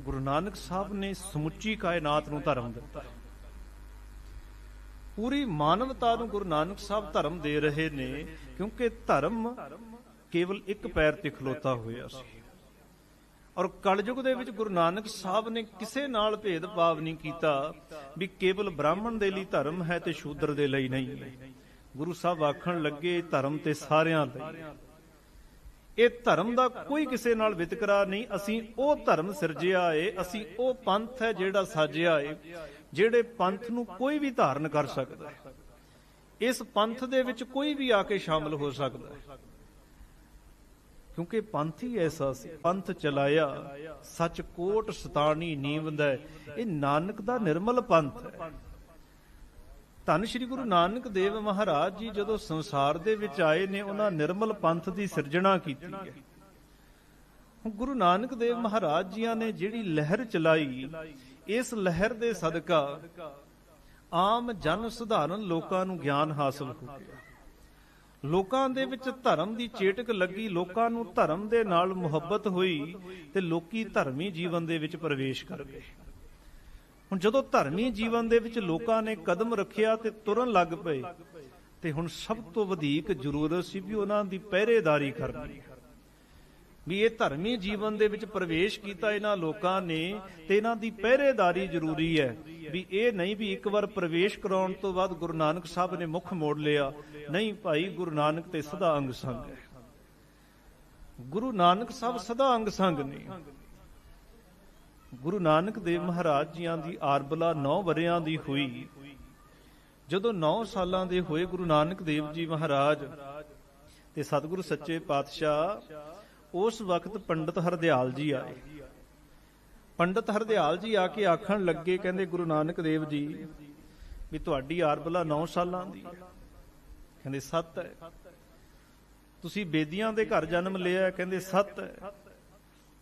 ਗੁਰੂ ਨਾਨਕ ਸਾਹਿਬ ਨੇ ਸਮੁੱਚੀ ਕਾਇਨਾਤ ਨੂੰ ਧਰਮ ਦਿੱਤਾ। ਪੂਰੀ ਮਾਨਵਤਾ ਨੂੰ ਗੁਰੂ ਨਾਨਕ ਸਾਹਿਬ ਧਰਮ ਦੇ ਰਹੇ ਨੇ, ਕਿਉਂਕਿ ਧਰਮ ਕੇਵਲ ਇੱਕ ਪੈਰ ਤੇ ਖਲੋਤਾ ਹੋਇਆ ਸੀ। ਔਰ ਕਲਯੁਗ ਦੇ ਵਿੱਚ ਗੁਰੂ ਨਾਨਕ ਸਾਹਿਬ ਨੇ ਕਿਸੇ ਨਾਲ ਭੇਦਭਾਵ ਨਹੀਂ ਕੀਤਾ ਵੀ ਕੇਵਲ ਬ੍ਰਾਹਮਣ ਦੇ ਲਈ ਧਰਮ ਹੈ ਤੇ ਸ਼ੂਦਰ ਦੇ ਲਈ ਨਹੀਂ। ਗੁਰੂ ਸਾਹਿਬ ਆਖਣ ਲੱਗੇ, ਧਰਮ ਤੇ ਸਾਰਿਆਂ ਲਈ ਇਹ ਧਰਮ ਦਾ ਕੋਈ ਕਿਸੇ ਨਾਲ ਵਿਤਕਰਾ ਨਹੀਂ। ਅਸੀਂ ਉਹ ਧਰਮ ਸਿਰਜਿਆ ਏ, ਅਸੀਂ ਉਹ ਪੰਥ ਹੈ ਜਿਹੜਾ ਸਾਜਿਆ ਏ, ਜਿਹੜੇ ਪੰਥ ਨੂੰ ਕੋਈ ਵੀ ਧਾਰਨ ਕਰ ਸਕਦਾ ਹੈ। ਇਸ ਪੰਥ ਦੇ ਵਿੱਚ ਕੋਈ ਵੀ ਆ ਕੇ ਸ਼ਾਮਲ ਹੋ ਸਕਦਾ ਹੈ। ਕਿਉਂਕਿ ਪੰਥ ਹੀ ਐਸਾ ਸੀ, ਪੰਥ ਚਲਾਇਆ ਸੱਚ ਕੋਟ ਸਤਾਣੀ ਨੀਵੰਦਾ ਇਹ ਨਾਨਕ ਦਾ ਨਿਰਮਲ ਪੰਥ ਹੈ। ਧੰਨ ਸ਼੍ਰੀ ਗੁਰੂ ਨਾਨਕ ਦੇਵ ਮਹਾਰਾਜ ਜੀ ਜਦੋਂ ਸੰਸਾਰ ਦੇ ਵਿੱਚ ਆਏ ਨੇ, ਉਹਨਾਂ ਨਿਰਮਲ ਪੰਥ ਦੀ ਸਿਰਜਣਾ ਕੀਤੀ ਹੈ। ਗੁਰੂ ਨਾਨਕ ਦੇਵ ਮਹਾਰਾਜ ਜੀਆਂ ਨੇ ਜਿਹੜੀ ਲਹਿਰ ਚਲਾਈ, ਇਸ ਲਹਿਰ ਦੇ ਸਦਕਾ ਆਮ ਜਨ ਸਧਾਰਨ ਲੋਕਾਂ ਨੂੰ ਗਿਆਨ ਹਾਸਲ ਹੋ ਗਿਆ। ਲੋਕਾਂ ਦੇ ਵਿੱਚ ਧਰਮ ਦੀ ਚੇਟਕ ਲੱਗੀ, ਲੋਕਾਂ ਨੂੰ ਧਰਮ ਦੇ ਨਾਲ ਮੁਹੱਬਤ ਹੋਈ ਤੇ ਲੋਕੀ ਧਰਮੀ ਜੀਵਨ ਦੇ ਵਿੱਚ ਪ੍ਰਵੇਸ਼ ਕਰ ਗਏ। ਹੁਣ ਜਦੋਂ ਧਰਮੀ ਜੀਵਨ ਦੇ ਵਿੱਚ ਲੋਕਾਂ ਨੇ ਕਦਮ ਰੱਖਿਆ ਤੇ ਤੁਰਨ ਲੱਗ ਪਏ, ਤੇ ਹੁਣ ਸਭ ਤੋਂ ਵਧੇਕ ਜ਼ਰੂਰਤ ਸੀ ਵੀ ਉਹਨਾਂ ਦੀ ਪਹਿਰੇਦਾਰੀ ਕਰਨੀ। ਵੀ ਇਹ ਧਰਮੀ ਜੀਵਨ ਦੇ ਵਿੱਚ ਪ੍ਰਵੇਸ਼ ਕੀਤਾ ਇਹਨਾਂ ਲੋਕਾਂ ਨੇ ਤੇ ਇਹਨਾਂ ਦੀ ਪਹਿਰੇਦਾਰੀ ਜ਼ਰੂਰੀ ਹੈ। ਵੀ ਇਹ ਨਹੀਂ ਵੀ ਇੱਕ ਵਾਰ ਪ੍ਰਵੇਸ਼ ਕਰਾਉਣ ਤੋਂ ਬਾਅਦ ਗੁਰੂ ਨਾਨਕ ਸਾਹਿਬ ਨੇ ਮੁਖ ਮੋੜ ਲਿਆ। ਨਹੀਂ ਭਾਈ, ਗੁਰੂ ਨਾਨਕ ਤੇ ਸਦਾ ਅੰਗ ਸੰਗ ਹੈ। ਗੁਰੂ ਨਾਨਕ ਸਾਹਿਬ ਸਦਾ ਅੰਗ ਸੰਗ ਨੇ। ਗੁਰੂ ਨਾਨਕ ਦੇਵ ਮਹਾਰਾਜ ਜੀਆਂ ਦੀ ਆਰਬਲਾ 9 ਵਰਿਆਂ ਦੀ ਹੋਈ। ਜਦੋਂ 9 ਸਾਲਾਂ ਦੇ ਹੋਏ ਗੁਰੂ ਨਾਨਕ ਦੇਵ ਜੀ ਮਹਾਰਾਜ ਤੇ ਸਤਿਗੁਰੂ ਸੱਚੇ ਪਾਤਸ਼ਾਹ, ਉਸ ਵਕਤ ਪੰਡਤ ਹਰਦਿਆਲ ਜੀ ਆਏ। ਪੰਡਤ ਹਰਦਿਆਲ ਜੀ ਆ ਕੇ ਆਖਣ ਲੱਗੇ, ਕਹਿੰਦੇ ਗੁਰੂ ਨਾਨਕ ਦੇਵ ਜੀ, ਵੀ ਤੁਹਾਡੀ ਆਰਬਲਾ 9 ਸਾਲਾਂ ਦੀ ਕਹਿੰਦੇ, ਸੱਤ ਹੈ। ਤੁਸੀਂ ਬੇਦੀਆਂ ਦੇ ਘਰ ਜਨਮ ਲਿਆ ਕਹਿੰਦੇ, ਸੱਤ ਹੈ।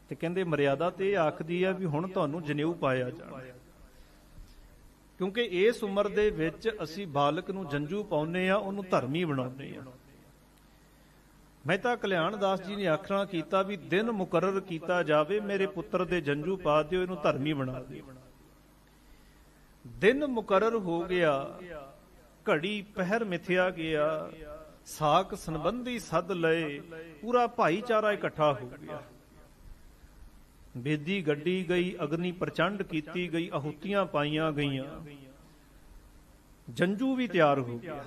ਤੇ ਕਹਿੰਦੇ ਮਰਿਆਦਾ ਤੇ ਇਹ ਆਖਦੀ ਆ ਵੀ ਹੁਣ ਤੁਹਾਨੂੰ ਜਨੇਊ ਪਾਇਆ ਜਾਣਾ। ਕਿਉਂਕਿ ਇਸ ਉਮਰ ਦੇ ਵਿੱਚ ਅਸੀਂ ਬਾਲਕ ਨੂੰ ਜੰਜੂ ਪਾਉਨੇ ਆ, ਉਹਨੂੰ ਧਰਮੀ ਬਣਾਉਂਦੇ ਆ। ਮਹਿਤਾ ਕਲਿਆਣ ਦਾਸ ਜੀ ਨੇ ਆਖਣਾ ਕੀਤਾ ਵੀ ਦਿਨ ਮੁਕਰਰ ਕੀਤਾ ਜਾਵੇ, ਮੇਰੇ ਪੁੱਤਰ ਦੇ ਜੰਜੂ ਪਾ ਦਿਓ, ਇਹਨੂੰ ਧਰਮੀ ਬਣਾ ਦਿਓ। ਦਿਨ ਮੁਕਰਰ ਹੋ ਗਿਆ, ਘੜੀ ਪਹਿਰ ਮਿਥਿਆ ਗਿਆ, ਸਾਖ ਸੰਬੰਧੀ ਸੱਦ ਲਏ, ਪੂਰਾ ਭਾਈਚਾਰਾ ਇਕੱਠਾ ਹੋ ਗਿਆ। ਬੇਦੀ ਗੱਡੀ ਗਈ, ਅਗਨੀ ਪ੍ਰਚੰਡ ਕੀਤੀ ਗਈ ਆਹੂਤੀਆਂ ਪਾਈਆਂ ਗਈਆਂ। ਜੰਜੂ ਵੀ ਤਿਆਰ ਹੋ ਗਿਆ,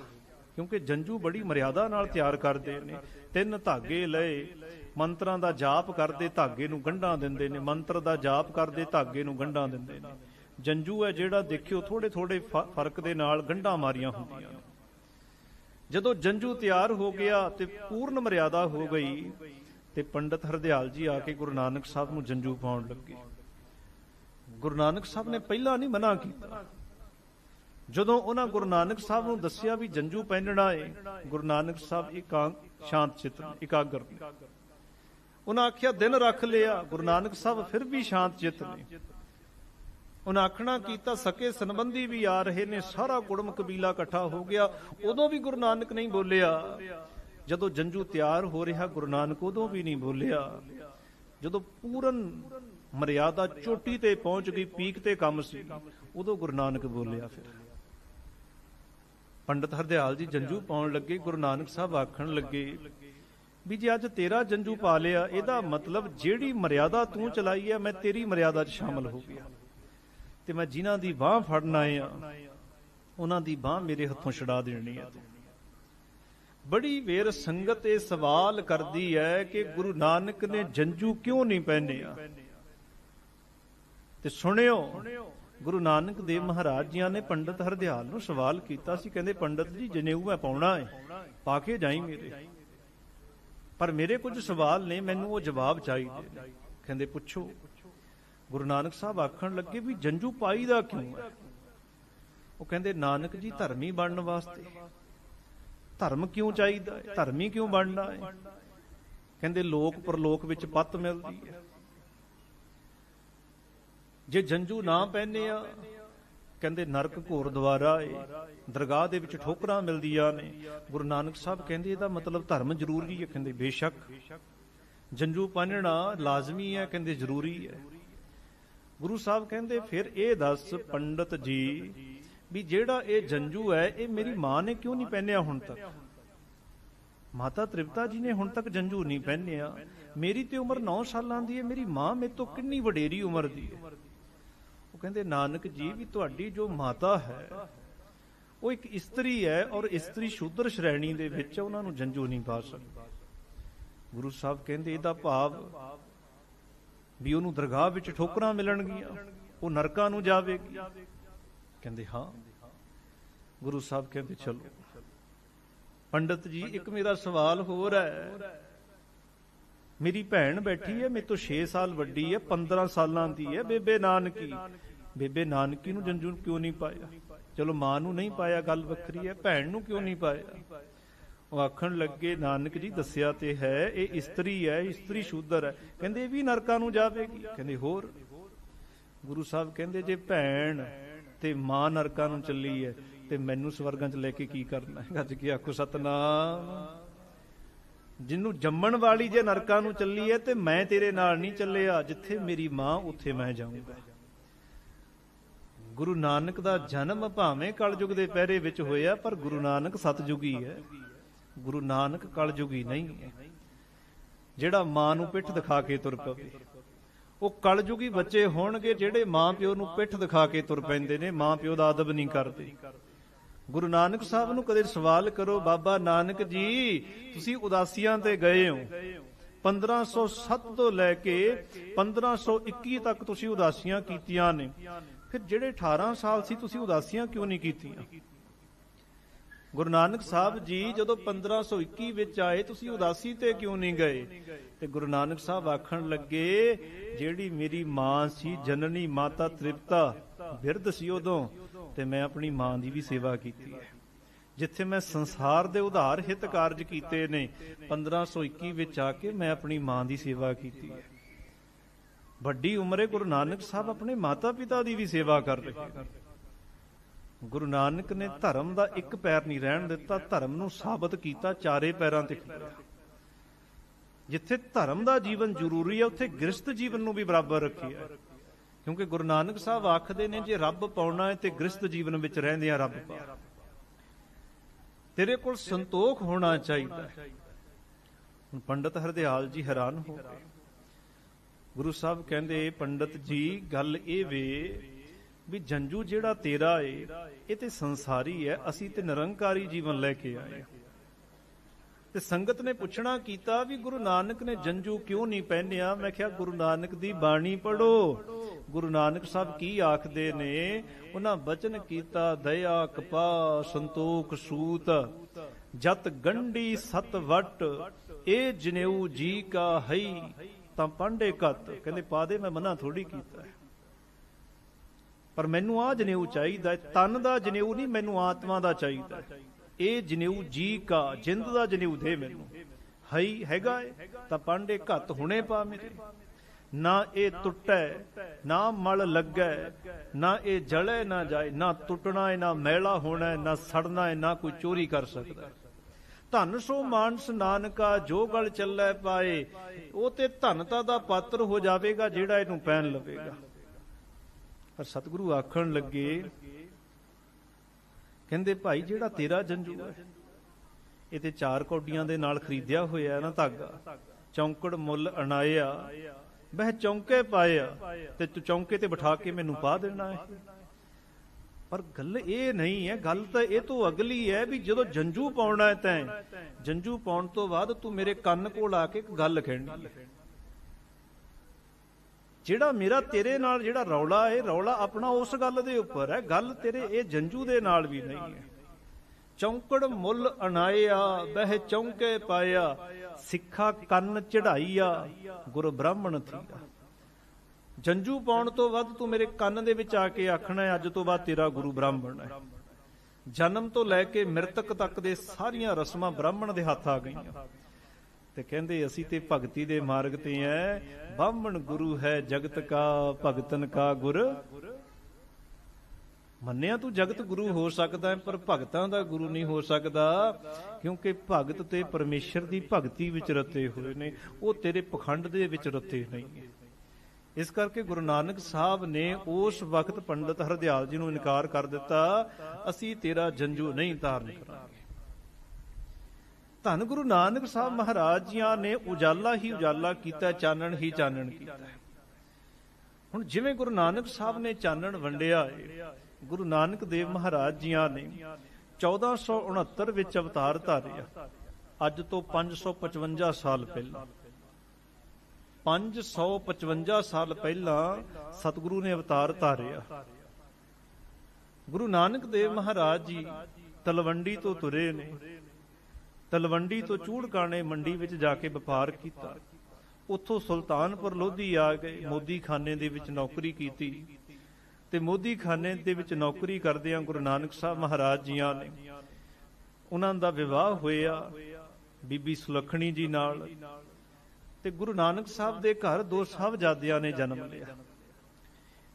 ਕਿਉਂਕਿ ਜੰਜੂ ਬੜੀ ਮਰਿਆਦਾ ਨਾਲ ਤਿਆਰ ਕਰਦੇ ਨੇ। ਤਿੰਨ ਧਾਗੇ ਲਏ, ਮੰਤਰਾਂ ਦਾ ਜਾਪ ਕਰਦੇ ਧਾਗੇ ਨੂੰ ਗੰਢਾਂ ਦਿੰਦੇ ਨੇ, ਮੰਤਰ ਦਾ ਜਾਪ ਕਰਦੇ ਧਾਗੇ ਨੂੰ ਗੰਢਾਂ ਦਿੰਦੇ ਨੇ। ਜੰਜੂ ਹੈ ਜਿਹੜਾ ਦੇਖਿਓ ਥੋੜੇ ਥੋੜੇ ਫ਼ਰਕ ਦੇ ਨਾਲ ਗੰਢਾਂ ਮਾਰੀਆਂ ਹੁੰਦੀਆਂ ਨੇ। ਜਦੋਂ ਜੰਜੂ ਤਿਆਰ ਹੋ ਗਿਆ ਤੇ ਪੂਰਨ ਮਰਿਆਦਾ ਹੋ ਗਈ ਤੇ ਪੰਡਤ ਹਰਦਿਆਲ ਜੀ ਆ ਕੇ ਗੁਰੂ ਨਾਨਕ ਸਾਹਿਬ ਨੂੰ ਜੰਜੂ ਪਾਉਣ ਲੱਗੇ। ਗੁਰੂ ਨਾਨਕ ਸਾਹਿਬ ਨੇ ਪਹਿਲਾਂ ਨਹੀਂ ਮਨਾ ਕੀਤਾ। ਜਦੋਂ ਉਹਨਾਂ ਗੁਰੂ ਨਾਨਕ ਸਾਹਿਬ ਨੂੰ ਦੱਸਿਆ ਵੀ ਜੰਜੂ ਪਹਿਨਣਾ ਹੈ ਗੁਰੂ ਨਾਨਕ ਸਾਹਿਬ ਇਕਾਂਗ ਸ਼ਾਂਤ ਚਿੱਤ ਇਕਾਗਰ ਨੇ। ਉਹਨਾਂ ਆਖਿਆ, ਦਿਨ ਰੱਖ ਲਿਆ, ਗੁਰੂ ਨਾਨਕ ਸਾਹਿਬ ਫਿਰ ਵੀ ਸ਼ਾਂਤ ਚਿੱਤ ਨੇ। ਉਹਨਾਂ ਆਖਣਾ ਕੀਤਾ, ਸਕੇ ਸੰਬੰਧੀ ਵੀ ਆ ਰਹੇ ਨੇ, ਸਾਰਾ ਗੁੜਮ ਕਬੀਲਾ ਇਕੱਠਾ ਹੋ ਗਿਆ। ਉਦੋਂ ਵੀ ਗੁਰੂ ਨਾਨਕ ਨਹੀਂ ਬੋਲਿਆ। ਜਦੋਂ ਜੰਜੂ ਤਿਆਰ ਹੋ ਰਿਹਾ ਗੁਰੂ ਨਾਨਕ, ਉਦੋਂ ਵੀ ਨਹੀਂ ਬੋਲਿਆ ਜਦੋਂ ਪੂਰਨ ਮਰਿਆਦਾ ਚੋਟੀ ਤੇ ਪਹੁੰਚ ਗਈ, ਪੀਕ ਤੇ ਕੰਮ ਸੀ, ਉਦੋਂ ਗੁਰੂ ਨਾਨਕ ਬੋਲਿਆ ਫਿਰ। ਪੰਡਤ ਹਰਦਿਆਲ ਜੀ ਜੰਜੂ ਪਾਉਣ ਲੱਗੇ, ਗੁਰੂ ਨਾਨਕ ਸਾਹਿਬ ਆਖਣ ਲੱਗੇ, ਵੀ ਜੇ ਅੱਜ ਤੇਰਾ ਜੰਜੂ ਪਾ ਲਿਆ, ਇਹਦਾ ਮਤਲਬ ਜਿਹੜੀ ਮਰਿਆਦਾ ਤੂੰ ਚਲਾਈ ਹੈ ਮੈਂ ਤੇਰੀ ਮਰਿਆਦਾ 'ਚ ਸ਼ਾਮਲ ਹੋ ਗਿਆ। ਤੇ ਮੈਂ ਜਿਨ੍ਹਾਂ ਦੀ ਬਾਹ ਫੜਨ ਆਏ ਆਇਆ ਉਹਨਾਂ ਦੀ ਬਾਹ ਮੇਰੇ ਹੱਥੋਂ ਛਡਾ ਦੇਣੀ ਹੈ ਬੜੀ ਵੇਰ ਸੰਗਤ ਇਹ ਸਵਾਲ ਕਰਦੀ ਹੈ ਕਿ ਗੁਰੂ ਨਾਨਕ ਨੇ ਜੰਜੂ ਕਿਉਂ ਨਹੀਂ ਪਹਿਨਿਆ ਤੇ ਸੁਣਿਓ, ਗੁਰੂ ਨਾਨਕ ਦੇਵ ਮਹਾਰਾਜ ਜੀਆਂ ਨੇ ਪੰਡਤ ਹਰਦਿਆਲ ਨੂੰ ਸਵਾਲ ਕੀਤਾ ਸੀ, ਕਹਿੰਦੇ, ਪੰਡਤ ਜੀ, ਜਨੇਊ ਮੈਂ ਪਾਉਣਾ ਹੈ ਪਾ ਕੇ ਜਾਈ ਮੇਰੇ। ਪਰ ਮੇਰੇ ਕੁਝ ਸਵਾਲ ਨੇ, ਮੈਨੂੰ ਉਹ ਜਵਾਬ ਚਾਹੀਦੇ ਕਹਿੰਦੇ, ਪੁੱਛੋ। ਗੁਰੂ ਨਾਨਕ ਸਾਹਿਬ ਆਖਣ ਲੱਗੇ ਵੀ ਜੰਜੂ ਪਾਈ ਦਾ ਕਿਉਂ ਹੈ? ਉਹ ਕਹਿੰਦੇ, ਨਾਨਕ ਜੀ, ਧਰਮੀ ਬਣਨ ਵਾਸਤੇ। ਧਰਮ ਕਿਉਂ ਚਾਹੀਦਾ ਹੈ? ਧਰਮੀ ਕਿਉਂ ਬਣਨਾ ਹੈ? ਕਹਿੰਦੇ ਲੋਕ ਪਰਲੋਕ ਵਿੱਚ ਪੱਤ ਮਿਲਦੀ ਹੈ। ਜੇ ਜੰਜੂ ਨਾ ਪਹਿਨੇ ਆ, ਕਹਿੰਦੇ ਨਰਕ ਘੋਰ ਦੁਆਰਾ ਏ। ਦਰਗਾਹ ਦੇ ਵਿੱਚ ਠੋਕਰਾਂ ਮਿਲਦੀਆਂ ਨੇ। ਗੁਰੂ ਨਾਨਕ ਸਾਹਿਬ ਕਹਿੰਦੇ ਇਹਦਾ ਮਤਲਬ ਧਰਮ ਜ਼ਰੂਰੀ ਹੈ, ਕਹਿੰਦੇ ਬੇਸ਼ੱਕ। ਜੰਜੂ ਪਹਿਨਣਾ ਲਾਜ਼ਮੀ ਹੈ, ਕਹਿੰਦੇ ਜ਼ਰੂਰੀ ਹੈ। ਗੁਰੂ ਸਾਹਿਬ ਕਹਿੰਦੇ, ਫਿਰ ਇਹ ਦੱਸ ਪੰਡਤ ਜੀ ਵੀ ਜਿਹੜਾ ਇਹ ਜੰਜੂ ਹੈ, ਇਹ ਮੇਰੀ ਮਾਂ ਨੇ ਕਿਉਂ ਨਹੀਂ ਪਹਿਨਿਆ ਹੁਣ ਤੱਕ? ਮਾਤਾ ਤ੍ਰਿਪਤਾ ਜੀ ਨੇ ਹੁਣ ਤੱਕ ਜੰਜੂ ਨਹੀਂ ਪਹਿਨਿਆ। ਮੇਰੀ ਤੇ ਉਮਰ 9 ਸਾਲਾਂ ਦੀ ਹੈ, ਮੇਰੀ ਮਾਂ ਮੇਰੇ ਤੋਂ ਕਿੰਨੀ ਵਡੇਰੀ ਉਮਰ ਦੀ ਹੈ? ਉਹ ਕਹਿੰਦੇ, ਨਾਨਕ ਜੀ, ਵੀ ਤੁਹਾਡੀ ਜੋ ਮਾਤਾ ਹੈ, ਉਹ ਇੱਕ ਇਸਤਰੀ ਹੈ ਔਰ ਇਸਤਰੀ ਸ਼ੂਦਰ ਸ਼੍ਰੇਣੀ ਦੇ ਵਿੱਚ ਉਹਨਾਂ ਨੂੰ ਜੰਜੂ ਨਹੀਂ ਪਾ ਸਕਦਾ। ਗੁਰੂ ਸਾਹਿਬ ਕਹਿੰਦੇ, ਇਹਦਾ ਭਾਵ ਵੀ ਉਹਨੂੰ ਦਰਗਾਹ ਵਿੱਚ ਠੋਕਰਾਂ ਮਿਲਣਗੀਆਂ, ਉਹ ਨਰਕਾਂ ਨੂੰ ਜਾਵੇਗੀ। ਕਹਿੰਦੇ ਹਾਂ। ਗੁਰੂ ਸਾਹਿਬ ਕਹਿੰਦੇ, ਚਲੋ। ਪੰਡਤ ਜੀ, ਇੱਕ ਮੇਰਾ ਸਵਾਲ ਹੋਰ ਹੈ। ਮੇਰੀ ਭੈਣ ਬੈਠੀ ਹੈ, ਮੇਰੇ ਤੋਂ 6 ਸਾਲ ਵੱਡੀ ਹੈ 15 ਸਾਲਾਂ ਦੀ ਹੈ। ਬੇਬੇ ਨਾਨਕੀ ਬੇਬੇ ਨਾਨਕੀ ਨੂੰ ਜੰਜੂ ਕਿਉਂ ਨਹੀਂ ਪਾਇਆ? ਚਲੋ, ਮਾਂ ਨੂੰ ਨਹੀਂ ਪਾਇਆ, ਗੱਲ ਵੱਖਰੀ ਹੈ। ਭੈਣ ਨੂੰ ਕਿਉਂ ਨਹੀਂ ਪਾਇਆ? ਉਹ ਆਖਣ ਲੱਗੇ, ਨਾਨਕ ਜੀ, ਦੱਸਿਆ ਤੇ ਹੈ, ਇਹ ਇਸਤਰੀ ਹੈ, ਇਸਤਰੀ ਸ਼ੂਦਰ ਹੈ। ਕਹਿੰਦੇ, ਇਹ ਵੀ ਨਰਕਾਂ ਨੂੰ ਜਾਵੇਗੀ। ਕਹਿੰਦੇ, ਹੋਰ। ਗੁਰੂ ਸਾਹਿਬ ਕਹਿੰਦੇ, ਜੇ ਭੈਣ ਤੇ ਮਾਂ ਨਰਕਾਂ ਨੂੰ ਚੱਲੀ ਹੈ ਤੇ ਮੈਨੂੰ ਸਵਰਗਾਂ 'ਚ ਲੈ ਕੇ ਕੀ ਕਰਨਾ ਹੈ? ਗੱਜ ਕੇ ਆਖੋ, ਸਤਨਾਮ। ਜਿਹਨੂੰ ਜੰਮਣ ਵਾਲੀ ਜੇ ਨਰਕਾਂ ਨੂੰ ਚੱਲੀ ਹੈ ਤੇ ਮੈਂ ਤੇਰੇ ਨਾਲ ਨਹੀਂ ਚੱਲਿਆ, ਜਿੱਥੇ ਮੇਰੀ ਮਾਂ, ਉੱਥੇ ਮੈਂ ਜਾਊਂਗਾ। ਗੁਰੂ ਨਾਨਕ ਦਾ ਜਨਮ ਭਾਵੇਂ ਕਲਯੁਗ ਦੇ ਪਹਿਰੇ ਵਿੱਚ ਹੋਇਆ, ਪਰ ਗੁਰੂ ਨਾਨਕ ਸਤਜੁਗੀ ਹੈ ਗੁਰੂ ਨਾਨਕ ਕਲਯੁਗੀ ਨਹੀਂ ਹੈ ਜਿਹੜਾ ਮਾਂ ਨੂੰ ਪਿੱਠ ਦਿਖਾ ਕੇ ਤੁਰ ਪਵੇ। ਉਹ ਕਲਯੁਗੀ ਬੱਚੇ ਹੋਣਗੇ ਜਿਹੜੇ ਮਾਂ ਪਿਓ ਨੂੰ ਪਿੱਠ ਦਿਖਾ ਕੇ ਤੁਰ ਪੈਂਦੇ ਨੇ ਮਾਂ ਪਿਓ ਦਾ ਅਦਬ ਨਹੀਂ ਕਰਦੇ। ਗੁਰੂ ਨਾਨਕ ਸਾਹਿਬ ਨੂੰ ਕਦੇ ਸਵਾਲ ਕਰੋ, ਬਾਬਾ ਨਾਨਕ ਜੀ, ਤੁਸੀਂ ਉਦਾਸੀਆਂ ਤੇ ਗਏ ਹੋ। 1507 ਤੋਂ ਲੈ ਕੇ 1521 ਤੱਕ ਤੁਸੀਂ ਉਦਾਸੀਆਂ ਕੀਤੀਆਂ ਨੇ। ਫਿਰ ਜਿਹੜੇ 18 ਸਾਲ ਸੀ, ਤੁਸੀਂ ਉਦਾਸੀਆਂ ਕਿਉਂ ਨਹੀਂ ਕੀਤੀਆਂ? ਗੁਰੂ ਨਾਨਕ ਸਾਹਿਬ ਜੀ ਜਦੋਂ 1521 ਵਿੱਚ ਆਏ, ਤੁਸੀਂ ਉਦਾਸੀ ਤੇ ਕਿਉਂ ਨਹੀਂ ਗਏ? ਤੇ ਗੁਰੂ ਨਾਨਕ ਸਾਹਿਬ ਆਖਣ ਲੱਗੇ, ਜਿਹੜੀ ਮੇਰੀ ਮਾਂ ਸੀ, ਜਨਨੀ ਮਾਤਾ ਤ੍ਰਿਪਤਾ, ਬਿਰਧ ਸੀ ਉਦੋਂ, ਤੇ ਮੈਂ ਆਪਣੀ ਮਾਂ ਦੀ ਵੀ ਸੇਵਾ ਕੀਤੀ ਹੈ। ਜਿੱਥੇ ਮੈਂ ਸੰਸਾਰ ਦੇ ਉਧਾਰ ਹਿਤ ਕਾਰਜ ਕੀਤੇ ਨੇ 1521 ਵਿੱਚ ਆ ਕੇ ਮੈਂ ਆਪਣੀ ਮਾਂ ਦੀ ਸੇਵਾ ਕੀਤੀ ਹੈ। ਵੱਡੀ ਉਮਰੇ ਗੁਰੂ ਨਾਨਕ ਸਾਹਿਬ ਆਪਣੇ ਮਾਤਾ ਪਿਤਾ ਦੀ ਵੀ ਸੇਵਾ ਕਰ ਰਹੇ ਗੁਰੂ ਨਾਨਕ ਨੇ ਧਰਮ ਦਾ ਇੱਕ ਪੈਰ ਨਹੀਂ ਰਹਿਣ ਦਿੱਤਾ, ਧਰਮ ਨੂੰ ਸਾਬਤ ਕੀਤਾ ਚਾਰੇ ਪੈਰਾਂ ਤੇ। ਕੀਤਾ ਜਿੱਥੇ ਧਰਮ ਦਾ ਜੀਵਨ ਜ਼ਰੂਰੀ ਹੈ, ਉੱਥੇ ਗ੍ਰਸਥ ਜੀਵਨ ਨੂੰ ਵੀ ਬਰਾਬਰ ਰੱਖਿਆ ਕਿਉਂਕਿ ਗੁਰੂ ਨਾਨਕ ਸਾਹਿਬ ਆਖਦੇ ਨੇ, ਜੇ ਰੱਬ ਪਾਉਣਾ ਹੈ ਤੇ ਗ੍ਰਸਥ ਜੀਵਨ ਵਿੱਚ ਰਹਿੰਦੇ ਆ ਰੱਬ ਪਾ। ਤੇਰੇ ਕੋਲ ਸੰਤੋਖ ਹੋਣਾ ਚਾਹੀਦਾ ਹੈ। ਹੁਣ ਪੰਡਤ ਹਰਦਿਆਲ ਜੀ ਹੈਰਾਨ ਹੋ ਗਏ। ਗੁਰੂ ਸਾਹਿਬ ਕਹਿੰਦੇ, ਪੰਡਤ ਜੀ, ਗੱਲ ਇਹ ਵੇ ਵੀ ਜੰਜੂ ਜਿਹੜਾ ਤੇਰਾ ਏ, ਇਹ ਤੇ ਸੰਸਾਰੀ ਹੈ, ਅਸੀਂ ਤੇ ਨਿਰੰਕਾਰੀ ਜੀਵਨ ਲੈ ਕੇ ਆਏ ਤੇ ਸੰਗਤ ਨੇ ਪੁੱਛਣਾ ਕੀਤਾ ਵੀ ਗੁਰੂ ਨਾਨਕ ਨੇ ਜੰਜੂ ਕਿਉਂ ਨਹੀਂ ਪਹਿਨਿਆ? ਮੈਂ ਕਿਹਾ, ਗੁਰੂ ਨਾਨਕ ਦੀ ਬਾਣੀ ਪੜੋ ਗੁਰੂ ਨਾਨਕ ਸਾਹਿਬ ਕੀ ਆਖਦੇ ਨੇ? ਉਹਨਾਂ ਬਚਨ ਕੀਤਾ, ਦਇਆ ਕਪਾ ਸੰਤੋਖ ਸੂਤ, ਜਤ ਗੰਢੀ ਸਤ ਵਟ ਇਹ ਜਨੇਊ ਜੀ ਕਾ ਹਈ, ਤਾਂ ਪਾਂਡੇ ਕਤ ਕਹਿੰਦੇ ਪਾਦੇ ਮੈਂ ਮਨਾ ਥੋੜੀ ਕੀਤਾ ਹੈ। ਪਰ ਮੈਨੂੰ ਆ ਜਨੇਊ ਚਾਹੀਦਾ ਤਨ ਦਾ ਜਨੇਊ ਨਹੀਂ, ਮੈਨੂੰ ਆਤਮਾ ਦਾ ਚਾਹੀਦਾ ਇਹ ਜਨੇਊ ਜੀ ਕਾ, ਜਿੰਦ ਦਾ ਜਨੇਊ ਦੇ ਮੈਨੂੰ। ਹਈ ਹੈਗਾ ਏ, ਤਾਂ ਪਾਂਡੇ ਘੱਤ ਹੁਣੇ ਪਾ ਮੇਰੇ। ਨਾ ਇਹ ਟੁੱਟੈ, ਨਾ ਮਲ ਲੱਗੈ, ਨਾ ਇਹ ਜਲੇ ਨਾ ਜਾਏ, ਨਾ ਟੁੱਟਣਾ ਏ, ਨਾ ਮੈਲਾ ਹੋਣਾ ਨਾ ਸੜਨਾ ਏ, ਨਾ ਕੋਈ ਚੋਰੀ ਕਰ ਸਕਦਾ ਧਨ ਸੋ ਮਾਨਸ ਨਾਨਕਾ, ਜੋ ਗਲ ਚੱਲੈ ਪਾਏ, ਉਹ ਤੇ ਧਨਤਾ ਦਾ ਪਾਤਰ ਹੋ ਜਾਵੇਗਾ, ਜਿਹੜਾ ਇਹਨੂੰ ਪਹਿਨ ਲਵੇਗਾ। ਪਰ ਸਤਿਗੁਰੂ ਆਖਣ ਲੱਗੇ, ਕਹਿੰਦੇ, ਭਾਈ, ਜਿਹੜਾ ਤੇਰਾ ਜੰਜੂ ਹੈ, ਇਹ ਤੇ ਚਾਰ ਕੌਡੀਆਂ ਦੇ ਨਾਲ ਖਰੀਦਿਆ ਹੋਇਆ ਨਾ ਧਾਗਾ। ਚੌਂਕੜ ਮੁੱਲ ਅਣਾਇਆ, ਬਹਿ ਚੌਂਕੇ ਪਾਇਆ ਤੇ ਤੂੰ ਚੌਂਕੇ ਤੇ ਬਿਠਾ ਕੇ ਮੈਨੂੰ ਪਾ ਦੇਣਾ ਹੈ ਪਰ ਗੱਲ ਇਹ ਨਹੀਂ ਹੈ, ਗੱਲ ਤਾਂ ਇਹ ਤੋਂ ਅਗਲੀ ਹੈ ਵੀ ਜਦੋਂ ਜੰਜੂ ਪਾਉਣਾ ਹੈ ਤੈਂ, ਜੰਜੂ ਪਾਉਣ ਤੋਂ ਬਾਅਦ ਤੂੰ ਮੇਰੇ ਕੰਨ ਕੋਲ ਆ ਕੇ ਇੱਕ ਗੱਲ ਕਹਿਣੀ ਜਿਹੜਾ ਮੇਰਾ ਤੇਰੇ ਨਾਲ ਜਿਹੜਾ ਰੌਲਾ ਹੈ, ਰੌਲਾ ਆਪਣਾ ਉਸ ਗੱਲ ਦੇ ਉੱਪਰ ਹੈ, ਗੱਲ ਤੇਰੇ ਇਹ ਜੰਜੂ ਦੇ ਨਾਲ ਵੀ ਨਹੀਂ ਹੈ। ਚੌਂਕੜ ਮੁੱਲ ਅਣਾਇਆ, ਬਹਿ ਚੌਂਕੇ ਪਾਇਆ, ਸਿੱਖਾ ਕੰਨ ਚੜਾਈਆ, ਗੁਰ ਬ੍ਰਾਹਮਣ ਥੀਆ। ਜੰਜੂ ਪਾਉਣ ਤੋਂ ਵੱਧ ਤੂੰ ਮੇਰੇ ਕੰਨ ਦੇ ਵਿੱਚ ਆ ਕੇ ਆਖਣਾ ਹੈ, ਅੱਜ ਤੋਂ ਬਾਅਦ ਤੇਰਾ ਗੁਰੂ ਬ੍ਰਾਹਮਣ ਹੈ। ਜਨਮ ਤੋਂ ਲੈ ਕੇ ਮ੍ਰਿਤਕ ਤੱਕ ਦੇ ਸਾਰੀਆਂ ਰਸਮਾਂ ਬ੍ਰਾਹਮਣ ਦੇ ਹੱਥ ਆ ਗਈਆਂ। ਤੇ ਕਹਿੰਦੇ ਅਸੀਂ ਤੇ ਭਗਤੀ ਦੇ ਮਾਰਗ ਤੇ ਐ। ਬਾਹਮਣ ਗੁਰੂ ਹੈ ਜਗਤ ਕਾ, ਭਗਤਨ ਕਾ ਗੁਰ। ਮੰਨਿਆ ਤੂੰ ਜਗਤ ਗੁਰੂ ਹੋ ਸਕਦਾ ਪਰ ਭਗਤਾਂ ਦਾ ਗੁਰੂ ਨਹੀਂ ਹੋ ਸਕਦਾ। ਕਿਉਂਕਿ ਭਗਤ ਤੇ ਪਰਮੇਸ਼ਰ ਦੀ ਭਗਤੀ ਵਿੱਚ ਰਤੇ ਹੋਏ ਨੇ। ਉਹ ਤੇਰੇ ਪਖੰਡ ਦੇ ਵਿੱਚ ਰਤੇ ਨਹੀਂ ਇਸ ਕਰਕੇ ਗੁਰੂ ਨਾਨਕ ਸਾਹਿਬ ਨੇ ਉਸ ਵਕਤ ਪੰਡਤ ਹਰਦਿਆਲ ਜੀ ਨੂੰ ਇਨਕਾਰ ਕਰ ਦਿੱਤਾ, ਅਸੀਂ ਤੇਰਾ ਜੰਜੂ ਨਹੀਂ ਧਾਰਨ ਕਰਾਂਗੇ। ਧੰਨ ਗੁਰੂ ਨਾਨਕ ਸਾਹਿਬ ਮਹਾਰਾਜ ਜੀਆਂ ਨੇ ਉਜਾਲਾ ਹੀ ਉਜਾਲਾ ਕੀਤਾ, ਚਾਨਣ ਹੀ ਚਾਨਣ ਕੀਤਾ ਹੁਣ ਜਿਵੇਂ ਗੁਰੂ ਨਾਨਕ ਸਾਹਿਬ ਨੇ ਚਾਨਣ ਵੰਡਿਆ ਏ, ਗੁਰੂ ਨਾਨਕ ਦੇਵ ਮਹਾਰਾਜ ਜੀਆਂ ਨੇ 1469 ਵਿੱਚ ਅਵਤਾਰ ਧਾਰਿਆ, ਅੱਜ ਤੋਂ 555 ਸਾਲ ਪਹਿਲਾਂ। 555 ਸਾਲ ਪਹਿਲਾਂ ਸਤਿਗੁਰੂ ਨੇ ਅਵਤਾਰ ਧਾਰਿਆ। ਗੁਰੂ ਨਾਨਕ ਦੇਵ ਮਹਾਰਾਜ ਜੀ ਤਲਵੰਡੀ ਤੋਂ ਤੁਰੇ ਨੇ ਤਲਵੰਡੀ ਤੋਂ ਚੂੜਕਾਣੇ ਮੰਡੀ ਵਿੱਚ ਜਾ ਕੇ ਵਪਾਰ ਕੀਤਾ। ਉੱਥੋਂ ਸੁਲਤਾਨਪੁਰ ਲੋਧੀ ਆ ਗਏ ਮੋਦੀ ਦੇ ਵਿੱਚ ਨੌਕਰੀ ਕੀਤੀ ਤੇ ਮੋਦੀ ਦੇ ਵਿੱਚ ਨੌਕਰੀ ਕਰਦਿਆਂ ਗੁਰੂ ਨਾਨਕ ਸਾਹਿਬ ਮਹਾਰਾਜ ਜੀਆਂ ਨੇ ਉਹਨਾਂ ਦਾ ਵਿਵਾਹ ਹੋਇਆ ਬੀਬੀ ਸੁਲੱਖਣੀ ਜੀ ਨਾਲ ਤੇ ਗੁਰੂ ਨਾਨਕ ਸਾਹਿਬ ਦੇ ਘਰ ਦੋ ਸਾਹਿਬਜ਼ਾਦਿਆਂ ਨੇ ਜਨਮ ਲਿਆ।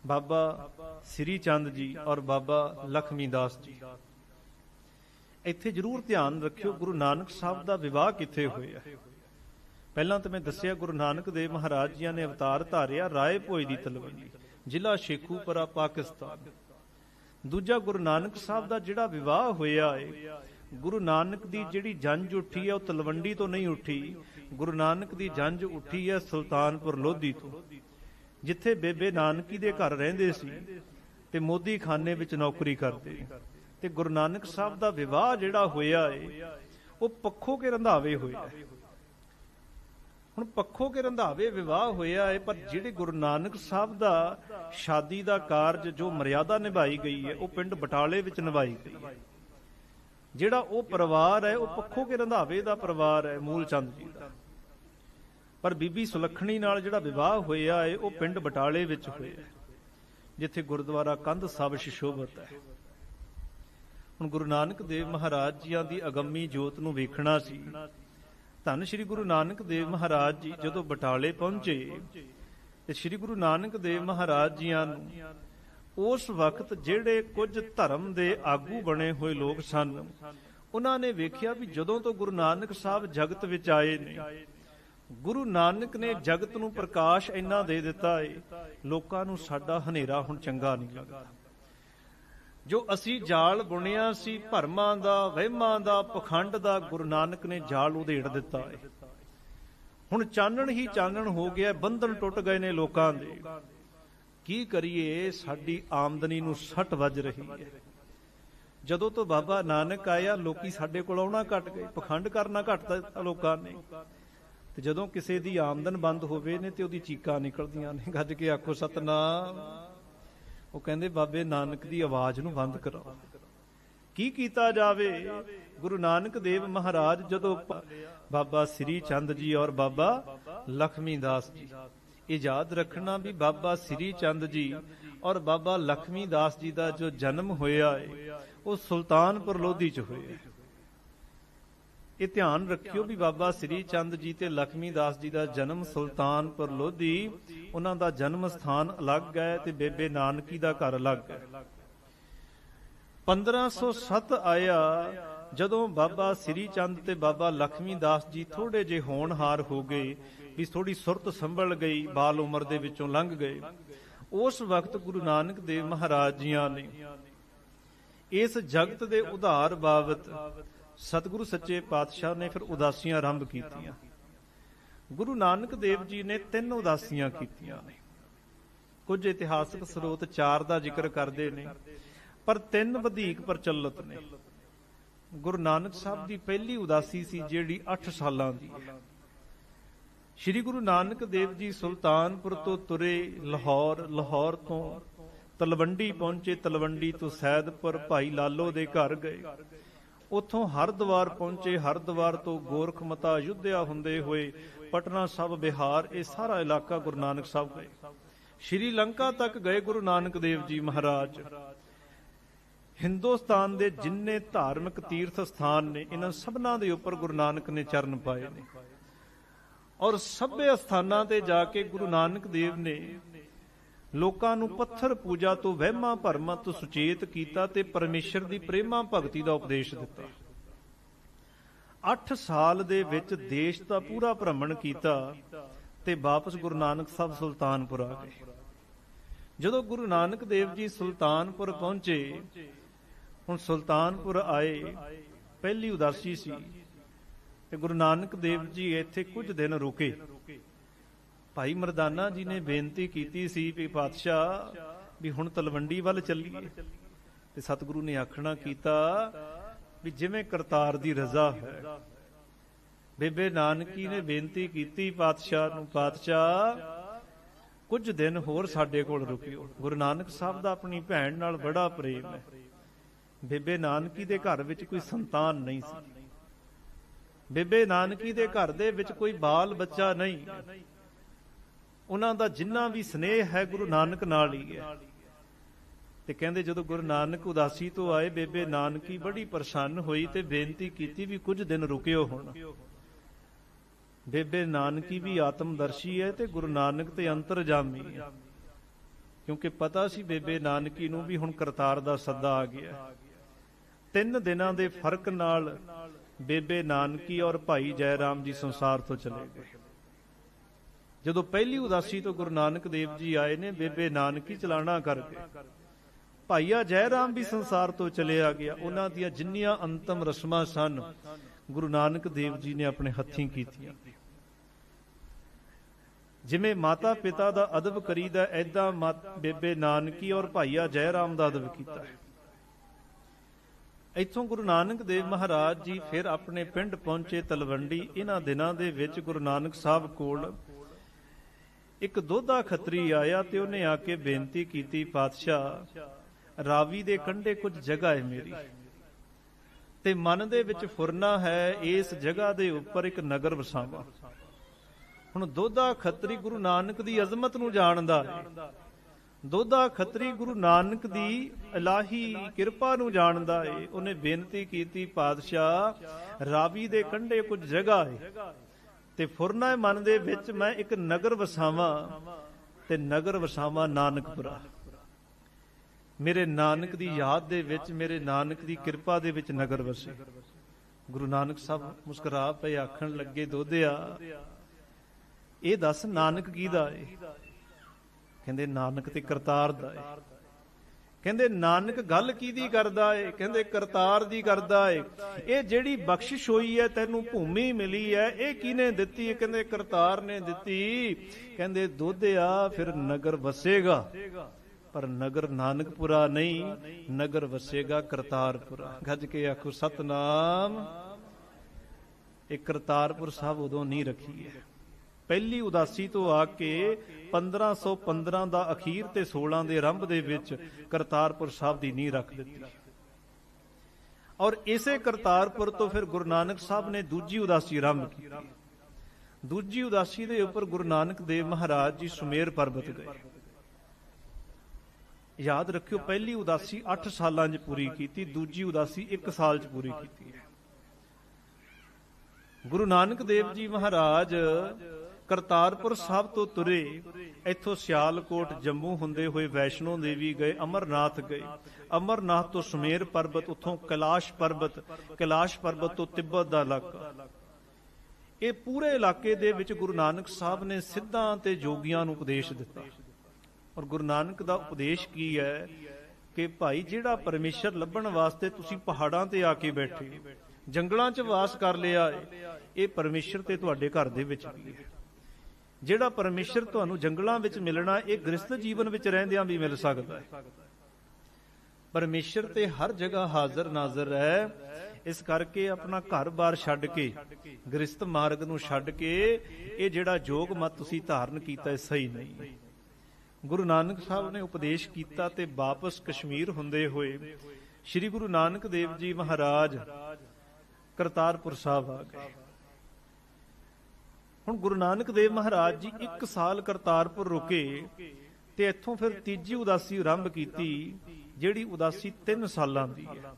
ਬਾਬਾ ਸ੍ਰੀ ਚੰਦ ਜੀ ਔਰ ਬਾਬਾ ਲਖਮੀ ਦਾਸ ਜੀ। ਇੱਥੇ ਜ਼ਰੂਰ ਧਿਆਨ ਰੱਖਿਓ, ਗੁਰੂ ਨਾਨਕ ਸਾਹਿਬ ਦਾ ਵਿਵਾਹ ਕਿੱਥੇ ਹੋਇਆ? ਪਹਿਲਾਂ ਤਾਂ ਮੈਂ ਦੱਸਿਆ, ਗੁਰੂ ਨਾਨਕ ਦੇਵ ਮਹਾਰਾਜ ਜੀਆਂ ਨੇ ਅਵਤਾਰ ਧਾਰਿਆ ਰਾਏ ਭੋਜ ਦੀ ਤਲਵੰਡੀ, ਜ਼ਿਲ੍ਹਾ ਸ਼ੇਖੂਪੁਰਾ, ਪਾਕਿਸਤਾਨ। ਦੂਜਾ, ਗੁਰੂ ਨਾਨਕ ਸਾਹਿਬ ਦਾ ਜਿਹੜਾ ਵਿਵਾਹ ਹੋਇਆ ਏ, ਗੁਰੂ ਨਾਨਕ ਦੀ ਜਿਹੜੀ ਜੰਜ ਉੱਠੀ ਹੈ ਉਹ ਤਲਵੰਡੀ ਤੋਂ ਨਹੀਂ ਉੱਠੀ, ਗੁਰੂ ਨਾਨਕ ਦੀ ਜੰਜ ਉੱਠੀ ਹੈ ਸੁਲਤਾਨਪੁਰ ਲੋਧੀ ਤੋਂ, ਜਿੱਥੇ ਬੇਬੇ ਨਾਨਕੀ ਦੇ ਘਰ ਰਹਿੰਦੇ ਸੀ ਤੇ ਮੋਦੀ ਖਾਨੇ ਵਿੱਚ ਨੌਕਰੀ ਕਰਦੇ। ਤੇ ਗੁਰੂ ਨਾਨਕ ਸਾਹਿਬ ਦਾ ਵਿਵਾਹ ਜਿਹੜਾ ਹੋਇਆ ਏ, ਉਹ ਪੱਖੋਂ ਕੇ ਰੰਧਾਵੇ ਹੋਇਆ ਹੁਣ ਪੱਖੋਂ ਕੇ ਰੰਧਾਵੇ ਵਿਵਾਹ ਹੋਇਆ ਏ, ਪਰ ਜਿਹੜੇ ਗੁਰੂ ਨਾਨਕ ਸਾਹਿਬ ਦਾ ਸ਼ਾਦੀ ਦਾ ਕਾਰਜ ਜੋ ਮਰਿਆਦਾ ਨਿਭਾਈ ਗਈ ਹੈ ਉਹ ਪਿੰਡ ਬਟਾਲੇ ਵਿੱਚ ਨਿਭਾਈ ਗਈ ਹੈ ਜਿਹੜਾ ਉਹ ਪਰਿਵਾਰ ਹੈ, ਉਹ ਪੱਖੋਂ ਕੇ ਰੰਧਾਵੇ ਦਾ ਪਰਿਵਾਰ ਹੈ, ਮੂਲ ਚੰਦ ਜੀ ਦਾ। ਪਰ ਬੀਬੀ ਸੁਲੱਖਣੀ ਨਾਲ ਜਿਹੜਾ ਵਿਵਾਹ ਹੋਇਆ ਹੈ ਉਹ ਪਿੰਡ ਬਟਾਲੇ ਵਿੱਚ ਹੋਇਆ ਜਿੱਥੇ ਗੁਰਦੁਆਰਾ ਕੰਧ ਸਭ ਸ਼ਿਸ਼ੋਭਤ ਹੈ। ਹੁਣ ਗੁਰੂ ਨਾਨਕ ਦੇਵ ਮਹਾਰਾਜ ਜੀਆਂ ਦੀ ਅਗੰਮੀ ਜੋਤ ਨੂੰ ਵੇਖਣਾ ਸੀ। ਧੰਨ ਸ਼੍ਰੀ ਗੁਰੂ ਨਾਨਕ ਦੇਵ ਮਹਾਰਾਜ ਜੀ ਜਦੋਂ ਬਟਾਲੇ ਪਹੁੰਚੇ ਤੇ ਸ਼੍ਰੀ ਗੁਰੂ ਨਾਨਕ ਦੇਵ ਮਹਾਰਾਜ ਜੀਆਂ ਨੂੰ ਉਸ ਵਕਤ ਜਿਹੜੇ ਕੁਝ ਧਰਮ ਦੇ ਆਗੂ ਬਣੇ ਹੋਏ ਲੋਕ ਸਨ, ਉਹਨਾਂ ਨੇ ਵੇਖਿਆ ਵੀ ਜਦੋਂ ਤੋਂ ਗੁਰੂ ਨਾਨਕ ਸਾਹਿਬ ਜਗਤ ਵਿੱਚ ਆਏ ਨੇ, ਗੁਰੂ ਨਾਨਕ ਨੇ ਜਗਤ ਨੂੰ ਪ੍ਰਕਾਸ਼ ਇੰਨਾ ਦੇ ਦਿੱਤਾ ਏ, ਲੋਕਾਂ ਨੂੰ ਸਾਡਾ ਹਨੇਰਾ ਹੁਣ ਚੰਗਾ ਨਹੀਂ ਲੱਗਦਾ। ਜੋ ਅਸੀਂ ਜਾਲ ਬੁਣਿਆ ਸੀ, ਭਰਮਾਂ ਦਾ, ਵਹਿਮਾਂ ਦਾ, ਪਖੰਡ ਦਾ ਗੁਰੂ ਨਾਨਕ ਨੇ ਜਾਲ ਉਧੇੜ ਦਿੱਤਾ ਏ। ਹੁਣ ਚਾਨਣ ਹੀ ਚਾਨਣ ਹੋ ਗਿਆ, ਬੰਧਨ ਟੁੱਟ ਗਏ ਨੇ ਲੋਕਾਂ ਦੇ। ਕੀ ਕਰੀਏ, ਸਾਡੀ ਆਮਦਨੀ ਨੂੰ ਸੱਟ ਵੱਜ ਰਹੀ ਹੈ ਜਦੋਂ ਤੋਂ ਬਾਬਾ ਨਾਨਕ ਆਇਆ, ਲੋਕੀ ਸਾਡੇ ਕੋਲ ਆਉਣਾ ਘਟ ਗਏ, ਪਖੰਡ ਕਰਨਾ ਘਟਦਾ ਲੋਕਾਂ ਨੇ। ਤੇ ਜਦੋਂ ਕਿਸੇ ਦੀ ਆਮਦਨ ਬੰਦ ਹੋਵੇ ਨੇ, ਤੇ ਉਹਦੀ ਚੀਕਾਂ ਨਿਕਲਦੀਆਂ ਨੇ। ਗੱਜ ਕੇ ਆਖੋ, ਸਤਨਾਮ। ਉਹ ਕਹਿੰਦੇ, ਬਾਬੇ ਨਾਨਕ ਦੀ ਆਵਾਜ਼ ਨੂੰ ਬੰਦ ਕਰੋ। ਕੀ ਕੀਤਾ ਜਾਵੇ? ਗੁਰੂ ਨਾਨਕ ਦੇਵ ਮਹਾਰਾਜ ਜਦੋਂ ਬਾਬਾ ਸ੍ਰੀ ਚੰਦ ਜੀ ਔਰ ਬਾਬਾ ਲਖਮੀ ਦਾਸ ਜੀ। ਇਹ ਯਾਦ ਰੱਖਣਾ ਵੀ ਬਾਬਾ ਸ੍ਰੀ ਚੰਦ ਜੀ ਔਰ ਬਾਬਾ ਲਖਮੀ ਦਾਸ ਜੀ ਦਾ ਜੋ ਜਨਮ ਹੋਇਆ ਹੈ ਉਹ ਸੁਲਤਾਨਪੁਰ ਲੋਧੀ ਚ ਹੋਇਆ। ਇਹ ਧਿਆਨ ਰੱਖਿਓ ਵੀ ਬਾਬਾ ਸ੍ਰੀ ਚੰਦ ਜੀ ਤੇ ਲਖਮੀ ਦਾਸ ਜੀ ਦਾ ਜਨਮ ਸੁਲਤਾਨਪੁਰ ਲੋਧੀ ਉਹਨਾਂ ਦਾ ਜਨਮ ਸਥਾਨ ਅਲੱਗ ਹੈ ਤੇ ਬੇਬੇ ਨਾਨਕੀ ਦਾ ਘਰ ਅਲੱਗ ਹੈ। 1507 ਆਇਆ, ਜਦੋਂ ਬਾਬਾ ਸ੍ਰੀ ਚੰਦ ਤੇ ਬਾਬਾ ਲਖਮੀ ਦਾਸ ਜੀ ਥੋੜੇ ਜੇ ਹੋਣਹਾਰ ਹੋ ਗਏ, ਵੀ ਥੋੜੀ ਸੁਰਤ ਸੰਭਲ ਗਈ, ਬਾਲ ਉਮਰ ਦੇ ਵਿੱਚੋਂ ਲੰਘ ਗਏ। ਉਸ ਵਕਤ ਗੁਰੂ ਨਾਨਕ ਦੇਵ ਮਹਾਰਾਜ ਜੀਆਂ ਨੇ ਇਸ ਜਗਤ ਦੇ ਉਧਾਰ ਬਾਬਤ ਸਤਿਗੁਰੂ ਸੱਚੇ ਪਾਤਸ਼ਾਹ ਨੇ ਫਿਰ ਉਦਾਸੀਆਂ ਆਰੰਭ ਕੀਤੀਆਂ। ਗੁਰੂ ਨਾਨਕ ਦੇਵ ਜੀ ਨੇ ਤਿੰਨ ਉਦਾਸੀਆਂ ਕੀਤੀਆਂ ਨੇ। ਕੁਝ ਇਤਿਹਾਸਕ ਸਰੋਤ ਚਾਰ ਦਾ ਜ਼ਿਕਰ ਕਰਦੇ ਨੇ, ਪਰ ਤਿੰਨ ਵਧੇਕ ਪ੍ਰਚਲਿਤ ਨੇ। ਗੁਰੂ ਨਾਨਕ ਸਾਹਿਬ ਦੀ ਪਹਿਲੀ ਉਦਾਸੀ ਸੀ ਜਿਹੜੀ 8 ਸਾਲਾਂ ਦੀ ਹੈ। ਸ਼੍ਰੀ ਗੁਰੂ ਨਾਨਕ ਦੇਵ ਜੀ ਸੁਲਤਾਨਪੁਰ ਤੋਂ ਤੁਰੇ ਲਾਹੌਰ ਲਾਹੌਰ ਤੋਂ ਤਲਵੰਡੀ ਪਹੁੰਚੇ, ਤਲਵੰਡੀ ਤੋਂ ਸੈਦਪੁਰ ਭਾਈ ਲਾਲੋ ਦੇ ਘਰ ਗਏ। ਉੱਥੋਂ ਹਰਦੁਆਰ ਪਹੁੰਚੇ ਹਰਦੁਆਰ ਤੋਂ ਗੋਰਖਮਤਾ ਯੁੱਧਿਆ ਹੁੰਦੇ ਹੋਏ ਪਟਨਾ ਸਾਹਿਬ, ਬਿਹਾਰ, ਇਹ ਸਾਰਾ ਇਲਾਕਾ ਗੁਰੂ ਨਾਨਕ ਸਾਹਿਬ ਗਏ। ਸ਼੍ਰੀ ਲੰਕਾ ਤੱਕ ਗਏ ਗੁਰੂ ਨਾਨਕ ਦੇਵ ਜੀ ਮਹਾਰਾਜ। ਹਿੰਦੁਸਤਾਨ ਦੇ ਜਿੰਨੇ ਧਾਰਮਿਕ ਤੀਰਥ ਸਥਾਨ ਨੇ, ਇਹਨਾਂ ਸਭਨਾਂ ਦੇ ਉੱਪਰ ਗੁਰੂ ਨਾਨਕ ਨੇ ਚਰਨ ਪਾਏ ਨੇ। ਔਰ ਸਭੇ ਸਥਾਨਾਂ ਤੇ ਜਾ ਕੇ ਗੁਰੂ ਨਾਨਕ ਦੇਵ ਨੇ ਲੋਕਾਂ ਨੂੰ ਪੱਥਰ ਪੂਜਾ ਤੋਂ ਵਹਿਮਾਂ ਭਰਮਾਂ ਤੋਂ ਸੁਚੇਤ ਕੀਤਾ ਤੇ ਪਰਮੇਸ਼ਰ ਦੀ ਪ੍ਰੇਮਾ ਭਗਤੀ ਦਾ ਉਪਦੇਸ਼ ਦਿੱਤਾ। 8 ਸਾਲ ਦੇ ਵਿੱਚ ਦੇਸ਼ ਦਾ ਪੂਰਾ ਭ੍ਰਮਣ ਕੀਤਾ ਤੇ ਵਾਪਸ ਗੁਰੂ ਨਾਨਕ ਸਾਹਿਬ ਸੁਲਤਾਨਪੁਰ ਆ ਗਏ। ਜਦੋਂ ਗੁਰੂ ਨਾਨਕ ਦੇਵ ਜੀ ਸੁਲਤਾਨਪੁਰ ਪਹੁੰਚੇ, ਹੁਣ ਸੁਲਤਾਨਪੁਰ ਆਏ, ਪਹਿਲੀ ਉਦਾਸੀ ਸੀ ਤੇ ਗੁਰੂ ਨਾਨਕ ਦੇਵ ਜੀ ਇੱਥੇ ਕੁਝ ਦਿਨ ਰੁਕੇ। ਭਾਈ ਮਰਦਾਨਾ ਜੀ ਨੇ ਬੇਨਤੀ ਕੀਤੀ ਸੀ ਵੀ ਪਾਤਸ਼ਾਹ ਵੀ ਹੁਣ ਤਲਵੰਡੀ ਵੱਲ ਚੱਲੀਏ। ਤੇ ਸਤਿਗੁਰੂ ਨੇ ਆਖਣਾ ਕੀਤਾ ਵੀ ਜਿਵੇਂ ਕਰਤਾਰ ਦੀ ਰਜ਼ਾ ਹੈ। ਬੇਬੇ ਨਾਨਕੀ ਨੇ ਬੇਨਤੀ ਕੀਤੀ ਪਾਤਸ਼ਾਹ ਨੂੰ, ਪਾਤਸ਼ਾਹ, ਕੁਝ ਦਿਨ ਹੋਰ ਸਾਡੇ ਕੋਲ ਰੁਕਿਓ। ਗੁਰੂ ਨਾਨਕ ਸਾਹਿਬ ਦਾ ਆਪਣੀ ਭੈਣ ਨਾਲ ਬੜਾ ਪ੍ਰੇਮ ਹੈ। ਬੇਬੇ ਨਾਨਕੀ ਦੇ ਘਰ ਵਿੱਚ ਕੋਈ ਸੰਤਾਨ ਨਹੀਂ ਸੀ। ਬੇਬੇ ਨਾਨਕੀ ਦੇ ਘਰ ਦੇ ਵਿੱਚ ਕੋਈ ਬਾਲ ਬੱਚਾ ਨਹੀਂ। ਉਹਨਾਂ ਦਾ ਜਿੰਨਾ ਵੀ ਸਨੇਹ ਹੈ ਗੁਰੂ ਨਾਨਕ ਨਾਲ ਹੀ ਹੈ। ਤੇ ਕਹਿੰਦੇ ਜਦੋਂ ਗੁਰੂ ਨਾਨਕ ਉਦਾਸੀ ਤੋਂ ਆਏ, ਬੇਬੇ ਨਾਨਕੀ ਬੜੀ ਪਰੇਸ਼ਾਨ ਹੋਈ ਤੇ ਬੇਨਤੀ ਕੀਤੀ ਵੀ ਕੁਝ ਦਿਨ ਰੁਕਿਓ ਹੁਣ। ਬੇਬੇ ਨਾਨਕੀ ਵੀ ਆਤਮਦਰਸ਼ੀ ਹੈ ਤੇ ਗੁਰੂ ਨਾਨਕ ਤੇ ਅੰਤਰਜਾਮੀ ਹੈ। ਕਿਉਂਕਿ ਪਤਾ ਸੀ ਬੇਬੇ ਨਾਨਕੀ ਨੂੰ ਵੀ ਹੁਣ ਕਰਤਾਰ ਦਾ ਸੱਦਾ ਆ ਗਿਆ। ਤਿੰਨ ਦਿਨਾਂ ਦੇ ਫ਼ਰਕ ਨਾਲ ਬੇਬੇ ਨਾਨਕੀ ਔਰ ਭਾਈ ਜੈ ਰਾਮ ਜੀ ਸੰਸਾਰ ਤੋਂ ਚਲੇ ਗਏ। ਜਦੋਂ ਪਹਿਲੀ ਉਦਾਸੀ ਤੋਂ ਗੁਰੂ ਨਾਨਕ ਦੇਵ ਜੀ ਆਏ ਨੇ, ਬੇਬੇ ਨਾਨਕੀ ਚਲਾਣਾ ਕਰਕੇ। ਭਾਈਆ ਜੈ ਰਾਮ ਵੀ ਸੰਸਾਰ ਤੋਂ ਚਲਿਆ ਗਿਆ। ਉਹਨਾਂ ਦੀਆਂ ਜਿੰਨੀਆਂ ਅੰਤਮ ਰਸਮਾਂ ਸਨ, ਗੁਰੂ ਨਾਨਕ ਦੇਵ ਜੀ ਨੇ ਆਪਣੇ ਹੱਥੀਂ ਕੀਤੀਆਂ। ਜਿਵੇਂ ਮਾਤਾ ਪਿਤਾ ਦਾ ਅਦਬ ਕਰੀਦਾ ਐਦਾਂ ਬੇਬੇ ਨਾਨਕੀ ਔਰ ਭਾਈਆ ਜੈ ਰਾਮ ਦਾ ਅਦਬ ਕੀਤਾ ਇੱਥੋਂ ਗੁਰੂ ਨਾਨਕ ਦੇਵ ਮਹਾਰਾਜ ਜੀ ਫਿਰ ਆਪਣੇ ਪਿੰਡ ਪਹੁੰਚੇ ਤਲਵੰਡੀ। ਇਹਨਾਂ ਦਿਨਾਂ ਦੇ ਵਿੱਚ ਗੁਰੂ ਨਾਨਕ ਸਾਹਿਬ ਕੋਲ ਇੱਕ ਦੋਧਾ ਖੱਤਰੀ ਆਇਆ ਤੇ ਉਹਨੇ ਆ ਕੇ ਬੇਨਤੀ ਕੀਤੀ, ਪਾਤਸ਼ਾਹ, ਰਾਵੀ ਦੇ ਕੰਢੇ ਕੁਝ ਜਗ੍ਹਾ ਹੈ ਮੇਰੀ ਤੇ ਮਨ ਦੇ ਵਿੱਚ ਫੁਰਨਾ ਹੈ ਇਸ ਜਗ੍ਹਾ ਦੇ ਉੱਪਰ ਇੱਕ ਨਗਰ ਵਸਾਵਾਂ। ਹੁਣ ਦੋਧਾ ਖੱਤਰੀ ਗੁਰੂ ਨਾਨਕ ਦੀ ਅਜ਼ਮਤ ਨੂੰ ਜਾਣਦਾ ਹੈ ਦੋਧਾ ਖੱਤਰੀ ਗੁਰੂ ਨਾਨਕ ਦੀ ਇਲਾਹੀ ਕਿਰਪਾ ਨੂੰ ਜਾਣਦਾ ਏ। ਉਹਨੇ ਬੇਨਤੀ ਕੀਤੀ, ਪਾਤਸ਼ਾਹ, ਰਾਵੀ ਦੇ ਕੰਢੇ ਕੁਝ ਜਗ੍ਹਾ ਏ। ਤੇ ਫੁਰਨਾ ਮਨ ਦੇ ਵਿੱਚ ਮੈਂ ਇੱਕ ਨਗਰ ਵਸਾਵਾਂ ਤੇ ਨਗਰ ਵਸਾਵਾਂ ਨਾਨਕਪੁਰਾ। ਮੇਰੇ ਨਾਨਕ ਦੀ ਯਾਦ ਦੇ ਵਿੱਚ, ਮੇਰੇ ਨਾਨਕ ਦੀ ਕਿਰਪਾ ਦੇ ਵਿੱਚ ਨਗਰ ਵਸੇ। ਗੁਰੂ ਨਾਨਕ ਸਾਹਿਬ ਮੁਸਕਰਾ ਪਏ, ਆਖਣ ਲੱਗੇ, ਦੋਧਿਆ, ਇਹ ਦੱਸ ਨਾਨਕ ਕੀ ਦਾ ਏ? ਕਹਿੰਦੇ, ਨਾਨਕ ਤੇ ਕਰਤਾਰ ਦਾ ਏ। ਕਹਿੰਦੇ, ਨਾਨਕ ਗੱਲ ਕੀਦੀ ਕਰਦਾ ਏ? ਕਹਿੰਦੇ, ਕਰਤਾਰ ਦੀ ਕਰਦਾ ਏ। ਇਹ ਜਿਹੜੀ ਬਖਸ਼ਿਸ਼ ਹੋਈ ਹੈ, ਤੈਨੂੰ ਭੂਮੀ ਮਿਲੀ ਹੈ, ਇਹ ਕਿਨੇ ਦਿੱਤੀ? ਕਹਿੰਦੇ, ਕਰਤਾਰ ਨੇ ਦਿੱਤੀ। ਕਹਿੰਦੇ ਦੋਧਿਆ ਫਿਰ ਨਗਰ ਵਸੇਗਾ। ਪਰ ਨਗਰ ਨਾਨਕਪੁਰਾ ਨਹੀਂ, ਨਗਰ ਵਸੇਗਾ ਕਰਤਾਰਪੁਰਾ। ਗੱਜ ਕੇ ਆਖੋ, ਸਤਨਾਮ, ਇਹ ਕਰਤਾਰਪੁਰ ਸਾਹਿਬ ਉਦੋਂ ਨਹੀਂ ਰੱਖੀ ਹੈ। ਪਹਿਲੀ ਉਦਾਸੀ ਤੋਂ ਆ ਕੇ 1515 ਦਾ ਅਖੀਰ ਤੇ 16 ਦੇ ਆਰੰਭ ਦੇ ਵਿੱਚ ਕਰਤਾਰਪੁਰ ਸਾਹਿਬ ਦੀ ਨੀਂਹ ਰੱਖ ਦਿੱਤੀ। ਔਰ ਇਸੇ ਕਰਤਾਰਪੁਰ ਤੋਂ ਫਿਰ ਗੁਰੂ ਨਾਨਕ ਸਾਹਿਬ ਨੇ ਦੂਜੀ ਉਦਾਸੀ ਆਰੰਭ ਕੀਤੀ। ਦੂਜੀ ਉਦਾਸੀ ਦੇ ਉੱਪਰ ਗੁਰੂ ਨਾਨਕ ਦੇਵ ਮਹਾਰਾਜ ਜੀ ਸੁਮੇਰ ਪਰਬਤ ਗਏ। ਯਾਦ ਰੱਖਿਓ, ਪਹਿਲੀ ਉਦਾਸੀ 8 ਸਾਲਾਂ 'ਚ ਪੂਰੀ ਕੀਤੀ, ਦੂਜੀ ਉਦਾਸੀ 1 ਸਾਲ 'ਚ ਪੂਰੀ ਕੀਤੀ ਹੈ। ਗੁਰੂ ਨਾਨਕ ਦੇਵ ਜੀ ਮਹਾਰਾਜ ਕਰਤਾਰਪੁਰ ਸਾਹਿਬ ਤੋਂ ਤੁਰੇ, ਇੱਥੋਂ ਸਿਆਲਕੋਟ ਜੰਮੂ ਹੁੰਦੇ ਹੋਏ ਵੈਸ਼ਨੋ ਦੇਵੀ ਗਏ, ਅਮਰਨਾਥ ਗਏ। ਅਮਰਨਾਥ ਤੋਂ ਸੁਮੇਰ ਪਰਬਤ, ਉੱਥੋਂ ਕੈਲਾਸ਼ ਪਰਬਤ ਕੈਲਾਸ਼ ਪਰਬਤ ਤੋਂ ਤਿੱਬਤ ਦਾ ਇਲਾਕਾ। ਇਹ ਪੂਰੇ ਇਲਾਕੇ ਦੇ ਵਿੱਚ ਗੁਰੂ ਨਾਨਕ ਸਾਹਿਬ ਨੇ ਸਿੱਧਾਂ ਤੇ ਜੋਗੀਆਂ ਨੂੰ ਉਪਦੇਸ਼ ਦਿੱਤਾ। ਔਰ ਗੁਰੂ ਨਾਨਕ ਦਾ ਉਪਦੇਸ਼ ਕੀ ਹੈ ਕਿ ਭਾਈ, ਜਿਹੜਾ ਪਰਮੇਸ਼ਰ ਲੱਭਣ ਵਾਸਤੇ ਤੁਸੀਂ ਪਹਾੜਾਂ ਤੇ ਆ ਕੇ ਬੈਠੇ ਜੰਗਲਾਂ 'ਚ ਵਾਸ ਕਰ ਲਿਆ ਇਹ ਪਰਮੇਸ਼ਰ ਤੇ ਤੁਹਾਡੇ ਘਰ ਦੇ ਵਿੱਚ ਵੀ ਹੈ। ਜਿਹੜਾ ਪਰਮੇਸ਼ਰ ਤੁਹਾਨੂੰ ਜੰਗਲਾਂ ਵਿੱਚ ਮਿਲਣਾ, ਇਹ ਗ੍ਰਸਥ ਜੀਵਨ ਵਿੱਚ ਰਹਿੰਦਿਆਂ ਵੀ ਮਿਲ ਸਕਦਾ ਹੈ। ਪਰਮੇਸ਼ਰ ਤੇ ਹਰ ਜਗ੍ਹਾ ਹਾਜ਼ਰ ਨਾਜ਼ਰ ਹੈ। ਇਸ ਕਰਕੇ ਆਪਣਾ ਘਰ-ਬਾਰ ਛੱਡ ਕੇ ਗ੍ਰਸਥ ਮਾਰਗ ਨੂੰ ਛੱਡ ਕੇ, ਇਹ ਜਿਹੜਾ ਜੋਗ ਮਤ ਤੁਸੀਂ ਧਾਰਨ ਕੀਤਾ ਇਹ ਸਹੀ ਨਹੀਂ। ਗੁਰੂ ਨਾਨਕ ਸਾਹਿਬ ਨੇ ਉਪਦੇਸ਼ ਕੀਤਾ ਤੇ ਵਾਪਸ ਕਸ਼ਮੀਰ ਹੁੰਦੇ ਹੋਏ, ਸ੍ਰੀ ਗੁਰੂ ਨਾਨਕ ਦੇਵ ਜੀ ਮਹਾਰਾਜ ਕਰਤਾਰਪੁਰ ਸਾਹਿਬ ਆ ਗਏ। ਹੁਣ ਗੁਰੂ ਨਾਨਕ ਦੇਵ ਮਹਾਰਾਜ ਜੀ 1 ਸਾਲ ਕਰਤਾਰਪੁਰ ਰੁਕੇ ਤੇ ਇੱਥੋਂ ਫਿਰ ਤੀਜੀ ਉਦਾਸੀ ਆਰੰਭ ਕੀਤੀ, ਜਿਹੜੀ ਉਦਾਸੀ 3 ਸਾਲਾਂ ਦੀ ਹੈ।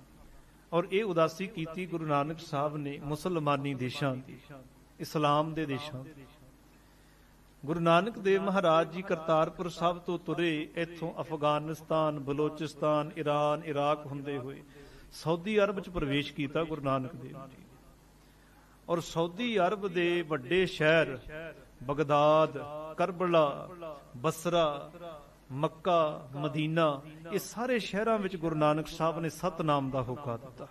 ਔਰ ਇਹ ਉਦਾਸੀ ਕੀਤੀ ਗੁਰੂ ਨਾਨਕ ਸਾਹਿਬ ਨੇ ਮੁਸਲਮਾਨੀ ਦੇਸ਼ਾਂ ਦੀ, ਇਸਲਾਮ ਦੇ ਦੇਸ਼ਾਂ ਦੀ। ਗੁਰੂ ਨਾਨਕ ਦੇਵ ਮਹਾਰਾਜ ਜੀ ਕਰਤਾਰਪੁਰ ਸਾਹਿਬ ਤੋਂ ਤੁਰੇ, ਇੱਥੋਂ ਅਫਗਾਨਿਸਤਾਨ, ਬਲੋਚਿਸਤਾਨ ਈਰਾਨ ਇਰਾਕ ਹੁੰਦੇ ਹੋਏ ਸਾਊਦੀ ਅਰਬ ਚ ਪ੍ਰਵੇਸ਼ ਕੀਤਾ ਗੁਰੂ ਨਾਨਕ ਦੇਵ ਜੀ। ਔਰ ਸਾਊਦੀ ਅਰਬ ਦੇ ਵੱਡੇ ਸ਼ਹਿਰ Baghdad, Karbala, Basra, Mecca, Medina, ਇਹ ਸਾਰੇ ਸ਼ਹਿਰਾਂ ਵਿੱਚ ਗੁਰੂ ਨਾਨਕ ਸਾਹਿਬ ਨੇ ਸਤਨਾਮ ਦਾ ਹੁਕਮ ਦਿੱਤਾ।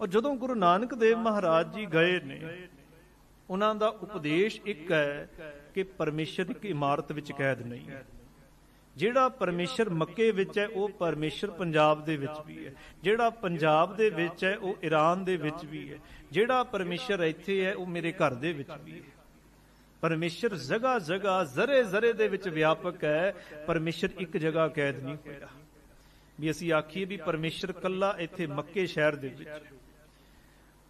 ਔਰ ਜਦੋਂ ਗੁਰੂ ਨਾਨਕ ਦੇਵ ਮਹਾਰਾਜ ਜੀ ਗਏ ਨੇ, ਉਹਨਾਂ ਦਾ ਉਪਦੇਸ਼ ਇੱਕ ਹੈ ਕਿ ਪਰਮੇਸ਼ਰ ਇੱਕ ਇਮਾਰਤ ਵਿੱਚ ਕੈਦ ਨਹੀਂ ਹੈ। ਜਿਹੜਾ ਪਰਮੇਸ਼ਰ ਮੱਕੇ ਵਿੱਚ ਹੈ, ਉਹ ਪਰਮੇਸ਼ਰ ਪੰਜਾਬ ਦੇ ਵਿੱਚ ਵੀ ਹੈ। ਜਿਹੜਾ ਪੰਜਾਬ ਦੇ ਵਿੱਚ ਹੈ, ਉਹ ਈਰਾਨ ਦੇ ਵਿੱਚ ਵੀ ਹੈ। ਜਿਹੜਾ ਪਰਮੇਸ਼ਰ ਇੱਥੇ ਹੈ, ਉਹ ਮੇਰੇ ਘਰ ਦੇ ਵਿੱਚ ਵੀ ਹੈ। ਪਰਮੇਸ਼ਰ ਜਗ੍ਹਾ ਜਗਾ ਜ਼ਰੇ ਜ਼ਰੇ ਦੇ ਵਿੱਚ ਵਿਆਪਕ ਹੈ। ਪਰਮੇਸ਼ਰ ਇੱਕ ਜਗ੍ਹਾ ਕੈਦ ਨਹੀਂ ਹੋਇਆ। ਵੀ ਅਸੀਂ ਆਖੀਏ ਵੀ ਪਰਮੇਸ਼ਰ ਕੱਲਾ ਇੱਥੇ ਮੱਕੇ ਸ਼ਹਿਰ ਦੇ ਵਿੱਚ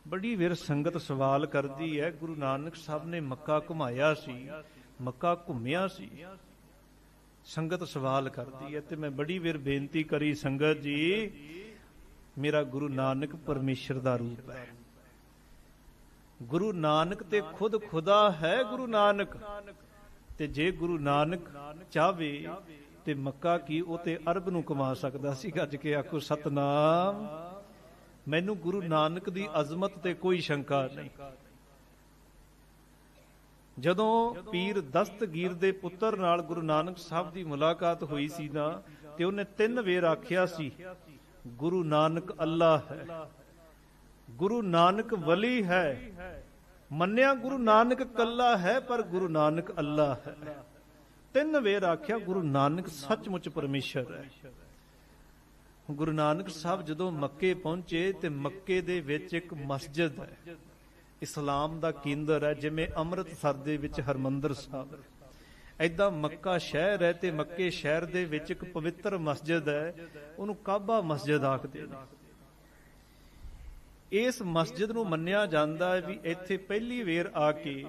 ਬੜੀ ਵਿਰ ਸੰਗਤ ਸਵਾਲ ਕਰਦੀ ਹੈ, ਗੁਰੂ ਨਾਨਕ ਸਾਹਿਬ ਨੇ ਮੱਕਾ ਘੁਮਾਇਆ ਸੀ, ਮੱਕਾ ਘੁੰਮਿਆ ਸੀ। ਸੰਗਤ ਸਵਾਲ ਕਰਦੀ ਹੈ ਤੇ ਮੈਂ ਬੜੀ ਵਿਰ ਬੇਨਤੀ ਕਰੀ, ਸੰਗਤ ਜੀ, ਮੇਰਾ ਗੁਰੂ ਨਾਨਕ ਪਰਮੇਸ਼ਰ ਦਾ ਰੂਪ ਹੈ। ਗੁਰੂ ਨਾਨਕ ਤੇ ਖੁਦ ਖੁਦਾ ਹੈ ਗੁਰੂ ਨਾਨਕ। ਤੇ ਜੇ ਗੁਰੂ ਨਾਨਕ ਚਾਵੇ ਤੇ ਮੱਕਾ ਕੀ ਉਹ ਤੇ ਅਰਬ ਨੂੰ ਕਮਾ ਸਕਦਾ ਸੀ? ਗੱਜ ਕੇ ਆਖੋ, ਸਤਨਾਮ। ਮੈਨੂੰ ਗੁਰੂ ਨਾਨਕ ਦੀ ਅਜ਼ਮਤ ਤੇ ਕੋਈ ਸ਼ੰਕਾ ਨਹੀਂ। ਜਦੋਂ ਪੀਰ ਦਸਤਗੀਰ ਦੇ ਪੁੱਤਰ ਨਾਲ ਗੁਰੂ ਨਾਨਕ ਸਾਹਿਬ ਦੀ ਮੁਲਾਕਾਤ ਹੋਈ ਸੀ ਨਾ, ਤੇ ਉਹਨੇ ਤਿੰਨ ਵੇਰ ਆਖਿਆ ਸੀ, ਗੁਰੂ ਨਾਨਕ ਅੱਲਾ ਹੈ। ਗੁਰੂ ਨਾਨਕ ਵਲੀ ਹੈ। ਮੰਨਿਆ ਗੁਰੂ ਨਾਨਕ ਕੱਲਾ ਹੈ, ਪਰ ਗੁਰੂ ਨਾਨਕ ਅੱਲਾ ਹੈ। ਤਿੰਨ ਵੇਰ ਆਖਿਆ, ਗੁਰੂ ਨਾਨਕ ਸੱਚਮੁੱਚ ਪਰਮੇਸ਼ਰ ਹੈ। ਗੁਰੂ ਨਾਨਕ ਸਾਹਿਬ ਜਦੋਂ ਮੱਕੇ ਪਹੁੰਚੇ, ਤੇ ਮੱਕੇ ਦੇ ਵਿੱਚ ਇੱਕ ਮਸਜਿਦ ਹੈ। ਇਸਲਾਮ ਦਾ ਕੇਂਦਰ ਹੈ, ਜਿਵੇਂ ਅੰਮ੍ਰਿਤਸਰ ਦੇ ਵਿੱਚ ਹਰਮੰਦਰ ਸਾਹਿਬ। ਐਦਾਂ ਮੱਕਾ ਸ਼ਹਿਰ ਹੈ ਤੇ ਮੱਕੇ ਸ਼ਹਿਰ ਦੇ ਵਿੱਚ ਇੱਕ ਪਵਿੱਤਰ ਮਸਜਿਦ ਹੈ, ਉਹਨੂੰ ਕਾਬਾ ਮਸਜਿਦ ਆਖਦੇ ਨੇ। ਇਸ ਮਸਜਿਦ ਨੂੰ ਮੰਨਿਆ ਜਾਂਦਾ ਹੈ ਵੀ ਇੱਥੇ ਪਹਿਲੀ ਵੇਰ ਆ ਕੇ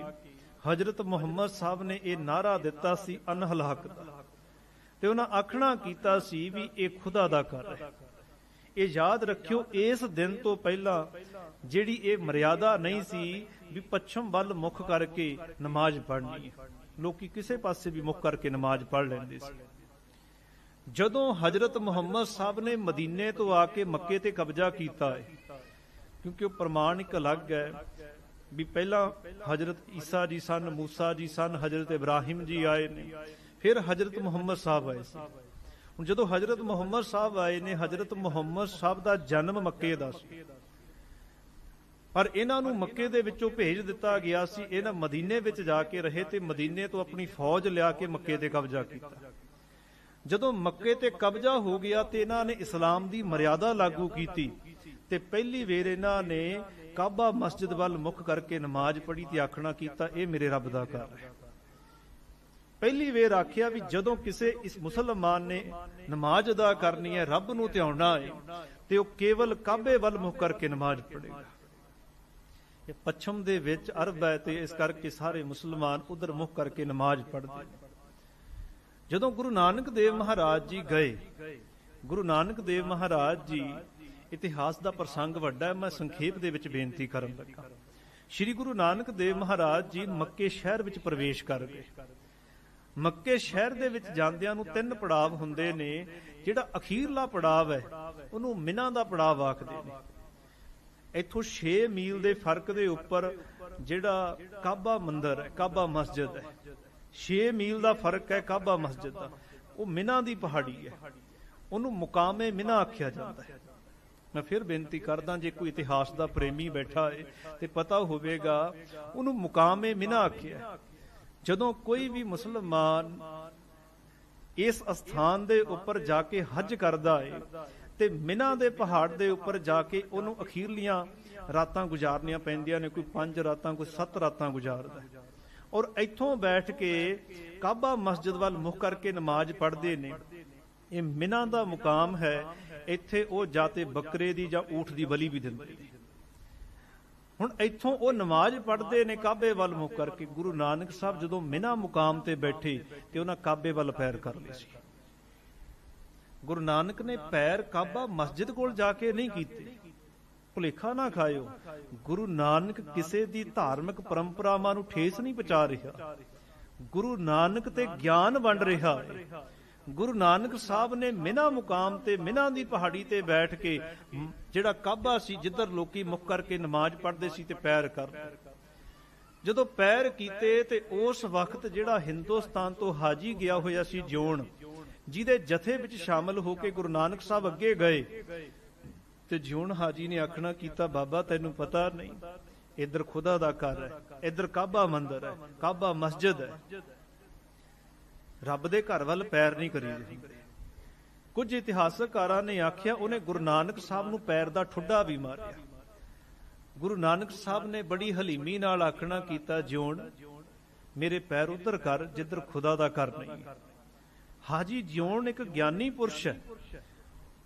ਹਜ਼ਰਤ ਮੁਹੰਮਦ ਸਾਹਿਬ ਨੇ ਇਹ ਨਾਰਾ ਦਿੱਤਾ ਸੀ ਅਨਹਲ ਹਕ ਦਾ। ਤੇ ਉਹਨਾਂ ਆਖਣਾ ਕੀਤਾ ਸੀ ਵੀ ਇਹ ਖੁਦਾ ਦਾ ਘਰ ਹੈ। ਇਹ ਯਾਦ ਰੱਖਿਓ, ਇਸ ਦਿਨ ਤੋਂ ਪਹਿਲਾਂ ਜਿਹੜੀ ਇਹ ਮਰਿਆਦਾ ਨਹੀਂ ਸੀ ਵੀ ਪੱਛਮ ਵੱਲ ਮੁਖ ਕਰਕੇ ਨਮਾਜ਼ ਪੜ੍ਹਨੀ। ਹੈ ਲੋਕੀ ਕਿਸੇ ਪਾਸੇ ਵੀ ਮੁਖ ਕਰਕੇ ਨਮਾਜ਼ ਪੜ੍ਹ ਲੈਂਦੇ ਸੀ। ਜਦੋਂ ਹਜ਼ਰਤ ਮੁਹੰਮਦ ਸਾਹਿਬ ਨੇ ਮਦੀਨੇ ਤੋਂ ਆ ਕੇ ਮੱਕੇ ਤੇ ਕਬਜ਼ਾ ਕੀਤਾ ਹੈ, ਕਿਉਂਕਿ ਉਹ ਪ੍ਰਮਾਣ ਇੱਕ ਅਲੱਗ ਹੈ ਵੀ ਪਹਿਲਾਂ ਹਜ਼ਰਤ ਈਸਾ ਜੀ ਸਨ, ਮੂਸਾ ਜੀ ਸਨ, ਹਜ਼ਰਤ ਇਬਰਾਹਿਮ ਜੀ ਆਏ ਨੇ, ਫਿਰ ਹਜ਼ਰਤ ਮੁਹੰਮਦ ਸਾਹਿਬ ਆਏ ਸੀ। ਹੁਣ ਜਦੋਂ ਹਜ਼ਰਤ ਮੁਹੰਮਦ ਸਾਹਿਬ ਆਏ ਨੇ, ਹਜ਼ਰਤ ਮੁਹੰਮਦ ਸਾਹਿਬ ਦਾ ਜਨਮ ਮੱਕੇ ਦਾ ਸੀ। ਪਰ ਇਹਨਾਂ ਨੂੰ ਮੱਕੇ ਦੇ ਵਿੱਚੋਂ ਭੇਜ ਦਿੱਤਾ ਗਿਆ ਸੀ, ਇਹਨਾਂ ਮਦੀਨੇ ਵਿੱਚ ਜਾ ਕੇ ਰਹੇ ਤੇ ਮਦੀਨੇ ਤੋਂ ਆਪਣੀ ਫੌਜ ਲਿਆ ਕੇ ਮੱਕੇ ਤੇ ਕਬਜ਼ਾ ਕੀਤਾ। ਜਦੋਂ ਮੱਕੇ ਤੇ ਕਬਜ਼ਾ ਹੋ ਗਿਆ ਤੇ ਇਹਨਾਂ ਨੇ ਇਸਲਾਮ ਦੀ ਮਰਿਆਦਾ ਲਾਗੂ ਕੀਤੀ ਤੇ ਪਹਿਲੀ ਵੇਰ ਇਹਨਾਂ ਨੇ ਕਾਬਾ ਮਸਜਿਦ ਵੱਲ ਮੁਖ ਕਰਕੇ ਨਮਾਜ਼ ਪੜ੍ਹੀ ਤੇ ਆਖਣਾ ਕੀਤਾ, ਇਹ ਮੇਰੇ ਰੱਬ ਦਾ ਘਰ ਹੈ। ਪਹਿਲੀ ਵੇਰ ਆਖਿਆ ਵੀ ਜਦੋਂ ਕਿਸੇ ਇਸ ਮੁਸਲਮਾਨ ਨੇ ਨਮਾਜ਼ ਅਦਾ ਕਰਨੀ ਹੈ, ਰੱਬ ਨੂੰ ਧਿਆਉਣਾ ਹੈ, ਤੇ ਉਹ ਕੇਵਲ ਕਾਬੇ ਵੱਲ ਮੁਖ ਕਰਕੇ ਨਮਾਜ਼ ਪੜ੍ਹੇਗਾ। ਇਹ ਪੱਛਮ ਦੇ ਵਿੱਚ ਅਰਬ ਹੈ ਤੇ ਇਸ ਕਰਕੇ ਸਾਰੇ ਮੁਸਲਮਾਨ ਉਧਰ ਮੁਖ ਕਰਕੇ ਨਮਾਜ਼ ਪੜ੍ਹਦੇ ਜਦੋਂ ਗੁਰੂ ਨਾਨਕ ਦੇਵ ਮਹਾਰਾਜ ਜੀ ਗਏ, ਗੁਰੂ ਨਾਨਕ ਦੇਵ ਮਹਾਰਾਜ ਜੀ ਇਤਿਹਾਸ ਦਾ ਪ੍ਰਸੰਗ ਵੱਡਾ ਹੈ, ਮੈਂ ਸੰਖੇਪ ਦੇ ਵਿੱਚ ਬੇਨਤੀ ਕਰਨ ਲੱਗਾ। ਸ੍ਰੀ ਗੁਰੂ ਨਾਨਕ ਦੇਵ ਮਹਾਰਾਜ ਜੀ ਮੱਕੇ ਸ਼ਹਿਰ ਵਿੱਚ ਪ੍ਰਵੇਸ਼ ਕਰ ਗਏ। ਮੱਕੇ ਸ਼ਹਿਰ ਦੇ ਵਿੱਚ ਜਾਂਦਿਆਂ ਨੂੰ ਤਿੰਨ ਪੜਾਵ ਹੁੰਦੇ ਨੇ, ਜਿਹੜਾ ਅਖੀਰਲਾ ਪੜਾਵ ਹੈ, ਉਹਨੂੰ ਮਿਨਾ ਦਾ ਪੜਾਵ ਆਖਦੇ ਨੇ। ਇੱਥੋਂ 6 ਮੀਲ ਦੇ ਫ਼ਰਕ ਦੇ ਉੱਪਰ ਜਿਹੜਾ ਕਾਬਾ ਮੰਦਿਰ ਹੈ, ਕਾਬਾ ਮਸਜਿਦ ਹੈ। 6 ਮੀਲ ਦਾ ਫ਼ਰਕ ਹੈ ਕਾਬਾ ਮਸਜਿਦ ਦਾ। ਉਹ ਮਿਨਾ ਦੀ ਪਹਾੜੀ ਹੈ। ਉਹਨੂੰ ਮੁਕਾਮੇ ਮਿਨਾ ਆਖਿਆ ਜਾਂਦਾ ਹੈ। ਮੈਂ ਫਿਰ ਬੇਨਤੀ ਕਰਦਾ, ਜੇ ਕੋਈ ਇਤਿਹਾਸ ਦਾ ਪ੍ਰੇਮੀ ਬੈਠਾ ਹੈ ਤੇ ਪਤਾ ਹੋਵੇਗਾ, ਉਹਨੂੰ ਮੁਕਾਮੇ ਮਿਨਾ ਆਖਿਆ ਜਦੋਂ ਕੋਈ ਵੀ ਮੁਸਲਮਾਨ ਇਸ ਅਸਥਾਨ ਦੇ ਉੱਪਰ ਜਾ ਕੇ ਹੱਜ ਕਰਦਾ ਏ ਤੇ ਮਿਨਾ ਦੇ ਪਹਾੜ ਦੇ ਉੱਪਰ ਜਾ ਕੇ ਉਹਨੂੰ ਅਖੀਰਲੀਆਂ ਰਾਤਾਂ ਗੁਜ਼ਾਰਨੀਆਂ ਪੈਂਦੀਆਂ ਨੇ, ਕੋਈ 5 ਰਾਤਾਂ, ਕੋਈ 7 ਰਾਤਾਂ ਗੁਜ਼ਾਰਦਾ ਔਰ ਇੱਥੋਂ ਬੈਠ ਕੇ ਕਾਬਾ ਮਸਜਿਦ ਵੱਲ ਮੁਖ ਕਰਕੇ ਨਮਾਜ਼ ਪੜ੍ਹਦੇ ਨੇ। ਇਹ ਮਿਨਾ ਦਾ ਮੁਕਾਮ ਹੈ, ਇੱਥੇ ਉਹ ਜਾਤੇ ਬੱਕਰੇ ਦੀ ਜਾਂ ਊਠ ਦੀ ਬਲੀ ਵੀ ਦਿੰਦੇ ਨੇ। ਹੁਣ ਇੱਥੋਂ ਉਹ ਨਮਾਜ਼ ਪੜ੍ਹਦੇ ਨੇ ਕਾਬੇ ਵੱਲ ਮੁਖ ਕਰਕੇ, ਗੁਰੂ ਨਾਨਕ ਸਾਹਿਬ ਜਦੋਂ ਮਿਨਾ ਮੁਕਾਮ ਤੇ ਬੈਠੇ ਤੇ ਉਹਨਾਂ ਕਾਬੇ ਵੱਲ ਪੈਰ ਕਰ ਲਏ ਸੀ। ਗੁਰੂ ਨਾਨਕ ਨੇ ਪੈਰ ਕਾਬਾ ਮਸਜਿਦ ਕੋਲ ਜਾ ਕੇ ਨਹੀਂ ਕੀਤੇ। ਭੁਲੇਖਾ ਨਾ ਖਾਇਓ, ਗੁਰੂ ਨਾਨਕ ਕਿਸੇ ਦੀ ਧਾਰਮਿਕ ਪਰੰਪਰਾਵਾਂ ਨੂੰ ਠੇਸ ਨਹੀਂ ਪਹੁੰਚਾ ਰਿਹਾ। ਗੁਰੂ ਨਾਨਕ ਤੇ ਗਿਆਨ ਵੰਡ ਰਿਹਾ ਹੈ। ਗੁਰੂ ਨਾਨਕ ਸਾਹਿਬ ਨੇ ਮਿਨਾ ਮੁਕਾਮ ਤੇ ਮਿਨਾ ਦੀ ਪਹਾੜੀ ਤੇ ਬੈਠ ਕੇ ਜਿਹੜਾ ਕਾਬਾ ਸੀ, ਜਿੱਧਰ ਲੋਕੀ ਮੁੱਖ ਕਰਕੇ ਨਮਾਜ਼ ਪੜ੍ਹਦੇ ਸੀ ਤੇ ਪੈਰ ਕਰਦੇ ਜਦੋਂ ਪੈਰ ਕੀਤੇ ਤੇ ਉਸ ਵਕਤ ਜਿਹੜਾ ਹਿੰਦੁਸਤਾਨ ਤੋਂ ਹਾਜੀ ਗਿਆ ਹੋਇਆ ਸੀ ਜੋਨ, ਜਿਹਦੇ ਜਥੇ ਵਿੱਚ ਸ਼ਾਮਲ ਹੋ ਕੇ ਗੁਰੂ ਨਾਨਕ ਸਾਹਿਬ ਅੱਗੇ ਗਏ, ਤੇ ਜਿਉਣ ਹਾਜੀ ਨੇ ਆਖਣਾ ਕੀਤਾ, ਬਾਬਾ, ਤੈਨੂੰ ਪਤਾ ਨਹੀਂ, ਇੱਧਰ ਖੁਦਾ ਦਾ ਘਰ ਹੈ, ਇੱਧਰ ਕਾਬਾ ਮੰਦਿਰ ਹੈ, ਕਾਬਾ ਮਸਜਿਦ ਹੈ। ਰੱਬ ਦੇ ਘਰ ਵੱਲ ਪੈਰ ਨਹੀਂ ਕਰੀਦੇ ਕੁਝ ਇਤਿਹਾਸਕਾਰਾਂ ਨੇ ਆਖਿਆ, ਉਹਨੇ ਗੁਰੂ ਨਾਨਕ ਸਾਹਿਬ ਨੂੰ ਪੈਰ ਦਾ ਠੁੱਡਾ ਵੀ ਮਾਰਿਆ। ਗੁਰੂ ਨਾਨਕ ਸਾਹਿਬ ਨੇ ਬੜੀ ਹਲੀਮੀ ਨਾਲ ਆਖਣਾ ਕੀਤਾ, ਜਿਉਣ, ਮੇਰੇ ਪੈਰ ਉਧਰ ਕਰ, ਜਿੱਧਰ ਖੁਦਾ ਦਾ ਘਰ ਨਹੀਂ ਹਾਜੀ, ਜਿਉਣ ਇੱਕ ਗਿਆਨੀ ਪੁਰਸ਼ ਹੈ।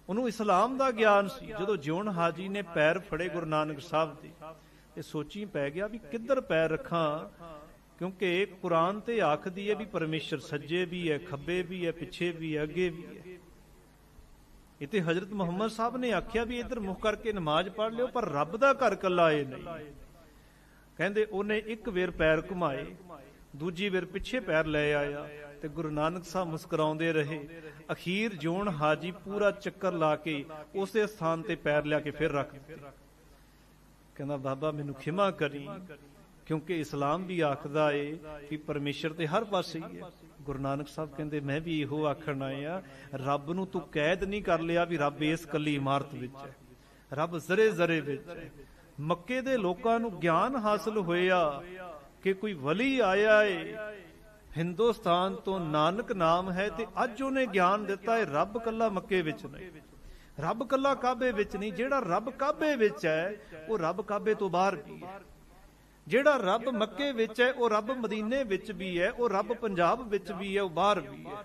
ਉਹਨੂੰ ਇਸਲਾਮ ਦਾ ਗਿਆਨ ਸੀ। ਜਦੋਂ ਜਿਉਣ ਹਾਜੀ ਨੇ ਪੈਰ ਫੜੇ ਗੁਰੂ ਨਾਨਕ ਸਾਹਿਬ ਦੇ ਇਹ ਸੋਚੀ ਪੈ ਗਿਆ ਵੀ ਕਿੱਧਰ ਪੈਰ ਰੱਖਾਂ ਕਿਉਂਕਿ ਕੁਰਾਨ ਤੇ ਆਖਦੀ ਹੈ ਵੀ ਪਰਮੇਸ਼ਰ ਸੱਜੇ ਵੀ ਹੈ, ਖੱਬੇ ਵੀ ਹੈ, ਪਿੱਛੇ ਵੀ ਹੈ, ਅੱਗੇ ਵੀ ਹੈ। ਇਤੇ ਹਜ਼ਰਤ ਮੁਹੰਮਦ ਸਾਹਿਬ ਨੇ ਆਖਿਆ ਵੀ ਇੱਧਰ ਮੁਖ ਕਰਕੇ ਨਮਾਜ਼ ਪੜ੍ਹ ਲਿਓ, ਪਰ ਰੱਬ ਦਾ ਘਰ ਕੱਲਾ ਇਹ ਨਹੀਂ। ਕਹਿੰਦੇ ਉਹਨੇ ਇੱਕ ਵੇਰ ਪੈਰ ਘੁਮਾਏ, ਦੂਜੀ ਵੇਰ ਪਿੱਛੇ ਪੈਰ ਲੈ ਆਇਆ ਤੇ ਗੁਰੂ ਨਾਨਕ ਸਾਹਿਬ ਮੁਸਕਰਾਉਂਦੇ ਰਹੇ। ਅਖੀਰ ਜੋਨ ਹਾਜੀ ਪੂਰਾ ਚੱਕਰ ਲਾ ਕੇ ਉਸੇ ਸਥਾਨ ਤੇ ਪੈਰ ਲਿਆ ਕੇ ਫਿਰ ਰੱਖ ਦਿੱਤੇ। ਕਹਿੰਦਾ, ਬਾਬਾ, ਮੈਨੂੰ ਖਿਮਾ ਕਰੀ। ਕਿਉਂਕਿ ਇਸਲਾਮ ਵੀ ਆਖਦਾ ਏ ਕਿ ਪਰਮੇਸ਼ਰ ਤੇ ਹਰ ਪਾਸੇ ਹੀ ਹੈ। ਗੁਰੂ ਨਾਨਕ ਸਾਹਿਬ ਕਹਿੰਦੇ, ਮੈਂ ਵੀ ਇਹੋ ਆਖਣ ਆਇਆ, ਰੱਬ ਨੂੰ ਤੂੰ ਕੈਦ ਨਹੀਂ ਕਰ ਲਿਆ ਵੀ ਰੱਬ ਇਸ ਕੱਲੀ ਇਮਾਰਤ ਵਿੱਚ ਹੈ। ਰੱਬ ਜ਼ਰੇ ਜ਼ਰੇ ਵਿੱਚ ਹੈ। ਮੱਕੇ ਦੇ ਲੋਕਾਂ ਨੂੰ ਗਿਆਨ ਹਾਸਲ ਹੋਇਆ ਕਿ ਕੋਈ ਵਲੀ ਆਇਆ ਏ। ਹਿੰਦੁਸਤਾਨ ਤੋਂ ਨਾਨਕ ਨਾਮ ਹੈ ਤੇ ਅੱਜ ਉਹਨੇ ਗਿਆਨ ਦਿੱਤਾ ਏ, ਰੱਬ ਕੱਲਾ ਮੱਕੇ ਵਿੱਚ ਨਹੀਂ। ਰੱਬ ਕੱਲਾ ਕਾਬੇ ਵਿੱਚ ਨਹੀਂ, ਜਿਹੜਾ ਰੱਬ ਕਾਬੇ ਵਿੱਚ ਹੈ, ਉਹ ਰੱਬ ਕਾਬੇ ਤੋਂ ਬਾਹਰ ਵੀ ਹੈ। ਜਿਹੜਾ ਰੱਬ ਮੱਕੇ ਵਿੱਚ ਹੈ, ਉਹ ਰੱਬ ਮਦੀਨੇ ਵਿੱਚ ਵੀ ਹੈ, ਉਹ ਰੱਬ ਪੰਜਾਬ ਵਿੱਚ ਵੀ ਹੈ, ਉਹ ਬਾਹਰ ਵੀ ਹੈ।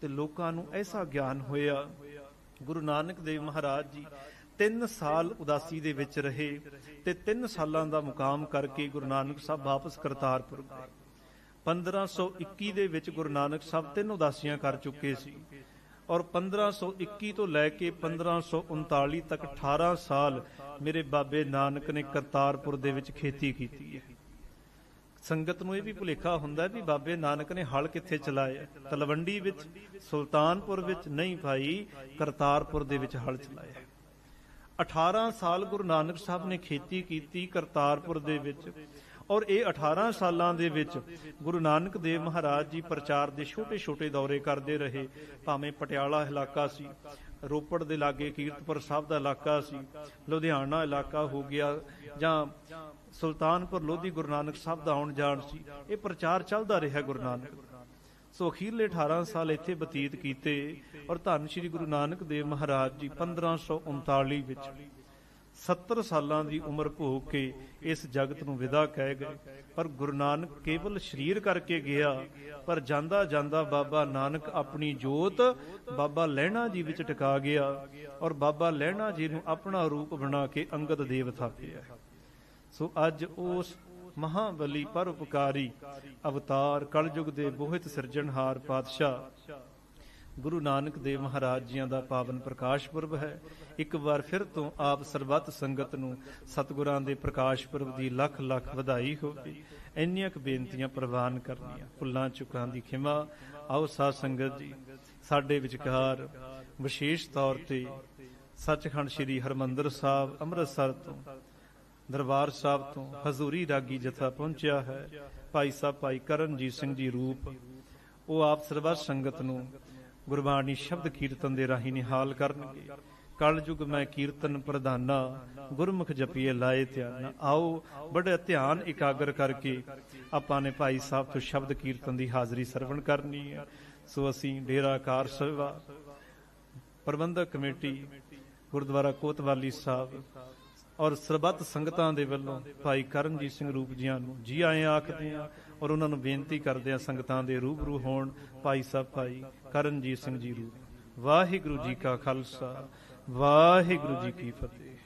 ਤੇ ਲੋਕਾਂ ਨੂੰ ਐਸਾ ਗਿਆਨ ਹੋਇਆ, ਗੁਰੂ ਨਾਨਕ ਦੇਵ ਮਹਾਰਾਜ ਜੀ 3 ਸਾਲ ਉਦਾਸੀ ਦੇ ਵਿੱਚ ਰਹੇ ਤੇ 3 ਸਾਲਾਂ ਦਾ ਮੁਕਾਮ ਕਰਕੇ ਗੁਰੂ ਨਾਨਕ ਸਾਹਿਬ ਵਾਪਸ ਕਰਤਾਰਪੁਰ ਗਏ। 1521 ਦੇ ਵਿੱਚ ਗੁਰੂ ਨਾਨਕ ਸਾਹਿਬ ਤਿੰਨ ਉਦਾਸੀਆਂ ਕਰ ਚੁੱਕੇ ਸੀ। ਔਰ 1521 ਤੋਂ ਲੈ ਕੇ 1539 ਤੱਕ 18 ਸਾਲ ਮੇਰੇ ਬਾਬੇ ਨਾਨਕ ਨੇ ਕਰਤਾਰਪੁਰ ਦੇ ਵਿੱਚ ਖੇਤੀ ਕੀਤੀ ਹੈ। ਸੰਗਤ ਨੂੰ ਇਹ ਵੀ ਭੁਲੇਖਾ ਹੁੰਦਾ ਵੀ ਬਾਬੇ ਨਾਨਕ ਨੇ ਹਲ ਕਿੱਥੇ ਚਲਾਇਆ? ਤਲਵੰਡੀ ਵਿੱਚ, ਸੁਲਤਾਨਪੁਰ ਵਿੱਚ ਨਹੀਂ ਭਾਈ, ਕਰਤਾਰਪੁਰ ਦੇ ਵਿੱਚ ਹਲ ਚਲਾਇਆ। 18 ਸਾਲ ਗੁਰੂ ਨਾਨਕ ਸਾਹਿਬ ਨੇ ਖੇਤੀ ਕੀਤੀ ਕਰਤਾਰਪੁਰ ਦੇ ਵਿੱਚ। ਔਰ ਇਹ 18 ਸਾਲਾਂ ਦੇ ਵਿੱਚ ਗੁਰੂ ਨਾਨਕ ਦੇਵ ਮਹਾਰਾਜ ਜੀ ਪ੍ਰਚਾਰ ਦੇ ਛੋਟੇ-ਛੋਟੇ ਦੌਰੇ ਕਰਦੇ ਰਹੇ। ਭਾਵੇਂ ਪਟਿਆਲਾ ਇਲਾਕਾ ਸੀ, ਰੋਪੜ ਦੇ ਲਾਗੇ ਕੀਰਤਪੁਰ ਸਾਹਿਬ ਦਾ ਇਲਾਕਾ ਸੀ, ਲੁਧਿਆਣਾ ਇਲਾਕਾ ਹੋ ਗਿਆ ਜਾਂ ਸੁਲਤਾਨਪੁਰ ਲੋਧੀ ਗੁਰੂ ਨਾਨਕ ਸਾਹਿਬ ਦਾ ਆਉਣ ਜਾਣ ਸੀ, ਇਹ ਪ੍ਰਚਾਰ ਚੱਲਦਾ ਰਿਹਾ ਗੁਰੂ ਨਾਨਕ। ਸੋ ਅਖੀਰਲੇ 18 ਸਾਲ ਇੱਥੇ ਬਤੀਤ ਕੀਤੇ ਔਰ ਧੰਨ ਸ਼੍ਰੀ ਗੁਰੂ ਨਾਨਕ ਦੇਵ ਮਹਾਰਾਜ ਜੀ 1539 ਵਿੱਚ 70 ਸਾਲਾਂ ਦੀ ਉਮਰ ਭੋਗ ਕੇ ਇਸ ਜਗਤ ਨੂੰ ਵਿਦਾ ਕਹਿ ਗਏ। ਪਰ ਗੁਰੂ ਨਾਨਕ ਕੇਵਲ ਸਰੀਰ ਕਰਕੇ ਗਿਆ, ਪਰ ਜਾਂਦਾ ਜਾਂਦਾ ਬਾਬਾ ਨਾਨਕ ਆਪਣੀ ਜੋਤ ਬਾਬਾ ਲਹਿਣਾ ਜੀ ਵਿੱਚ ਟਿਕਾ ਗਿਆ ਔਰ ਬਾਬਾ ਲਹਿਣਾ ਜੀ ਨੂੰ ਆਪਣਾ ਰੂਪ ਬਣਾ ਕੇ ਅੰਗਦ ਦੇਵ ਥਾਪਿਆ। ਸੋ ਅੱਜ ਉਸ ਮਹਾਬਲੀ ਪਰਉਪਕਾਰੀ ਅਵਤਾਰ ਕਲਯੁਗ ਦੇ ਬੋਹਿਤ ਸਿਰਜਣਹਾਰ ਪਾਤਸ਼ਾਹ ਗੁਰੂ ਨਾਨਕ ਦੇਵ ਮਹਾਰਾਜ ਜੀਆਂ ਦਾ ਪਾਵਨ ਪ੍ਰਕਾਸ਼ ਪੁਰਬ ਹੈ। ਇੱਕ ਵਾਰ ਫਿਰ ਤੋਂ ਆਪ ਸਰਬੱਤ ਸੰਗਤ ਨੂੰ ਸਤਿਗੁਰਾਂ ਦੇ ਪ੍ਰਕਾਸ਼ ਪੁਰਬ ਦੀ ਲੱਖ ਲੱਖ ਵਧਾਈ ਹੋਵੇ। ਇੰਨੀਆਂ ਕੁ ਬੇਨਤੀਆਂ ਪ੍ਰਵਾਨ ਕਰਨੀਆਂ। ਭੁੱਲਾਂ ਚੁੱਕਾਂ ਦੀ ਖਿਮਾ। ਆਓ ਸਾਧ ਸੰਗਤ ਜੀ, ਸਾਡੇ ਵਿਚਕਾਰ ਵਿਸ਼ੇਸ਼ ਤੌਰ ਤੇ ਸੱਚਖੰਡ ਸ੍ਰੀ ਹਰਮੰਦਰ ਸਾਹਿਬ ਅੰਮ੍ਰਿਤਸਰ ਤੋਂ, ਦਰਬਾਰ ਸਾਹਿਬ ਤੋਂ ਹਜ਼ੂਰੀ ਰਾਗੀ ਜਥਾ ਪਹੁੰਚਿਆ ਹੈ। ਭਾਈ ਸਾਹਿਬ, ਭਾਈ ਕਰਨਜੀਤ ਸਿੰਘ ਜੀ ਰੂਪ, ਉਹ ਆਪ ਸਰਬੱਤ ਸੰਗਤ ਨੂੰ ਗੁਰਬਾਣੀ ਸ਼ਬਦ ਕੀਰਤਨ ਦੇ ਰਾਹੀਂ ਨਿਹਾਲ ਕਰਨਗੇ। ਕਲਯੁਗ ਮੈਂ ਕੀਰਤਨ ਪ੍ਰਧਾਨਾ, ਗੁਰਮੁਖ ਜਪੀਏ ਲਾਏ ਧਿਆਨ। ਆਓ, ਬੜੇ ਧਿਆਨ ਇਕਾਗਰ ਕਰਕੇ ਆਪਾਂ ਨੇ ਭਾਈ ਸਾਹਿਬ ਤੋਂ ਸ਼ਬਦ ਕੀਰਤਨ ਦੀ ਹਾਜ਼ਰੀ ਸਰਵਣ ਕਰਨੀ ਹੈ। ਸੋ ਅਸੀਂ ਡੇਰਾ ਕਾਰ ਸੇਵਾ ਪ੍ਰਬੰਧਕ ਕਮੇਟੀ, ਗੁਰਦੁਆਰਾ ਕੋਤਵਾਲੀ ਸਾਹਿਬ ਔਰ ਸਰਬੱਤ ਸੰਗਤਾਂ ਦੇ ਵੱਲੋਂ ਭਾਈ ਕਰਨਜੀਤ ਸਿੰਘ ਰੂਪ ਜੀਆਂ ਨੂੰ ਜੀ ਆਏ ਆਖਦੇ ਆ ਔਰ ਉਹਨਾਂ ਨੂੰ ਬੇਨਤੀ ਕਰਦੇ ਆ ਸੰਗਤਾਂ ਦੇ ਰੂਬਰੂ ਹੋਣ। ਭਾਈ ਸਾਹਿਬ, ਭਾਈ ਕਰਨਜੀਤ ਸਿੰਘ ਜੀ ਰੂਪ। ਵਾਹਿਗੁਰੂ ਜੀ ਕਾ ਖਾਲਸਾ ਵਾਹਿਗੁਰੂ ਜੀ ਕੀ ਫਤਿਹ।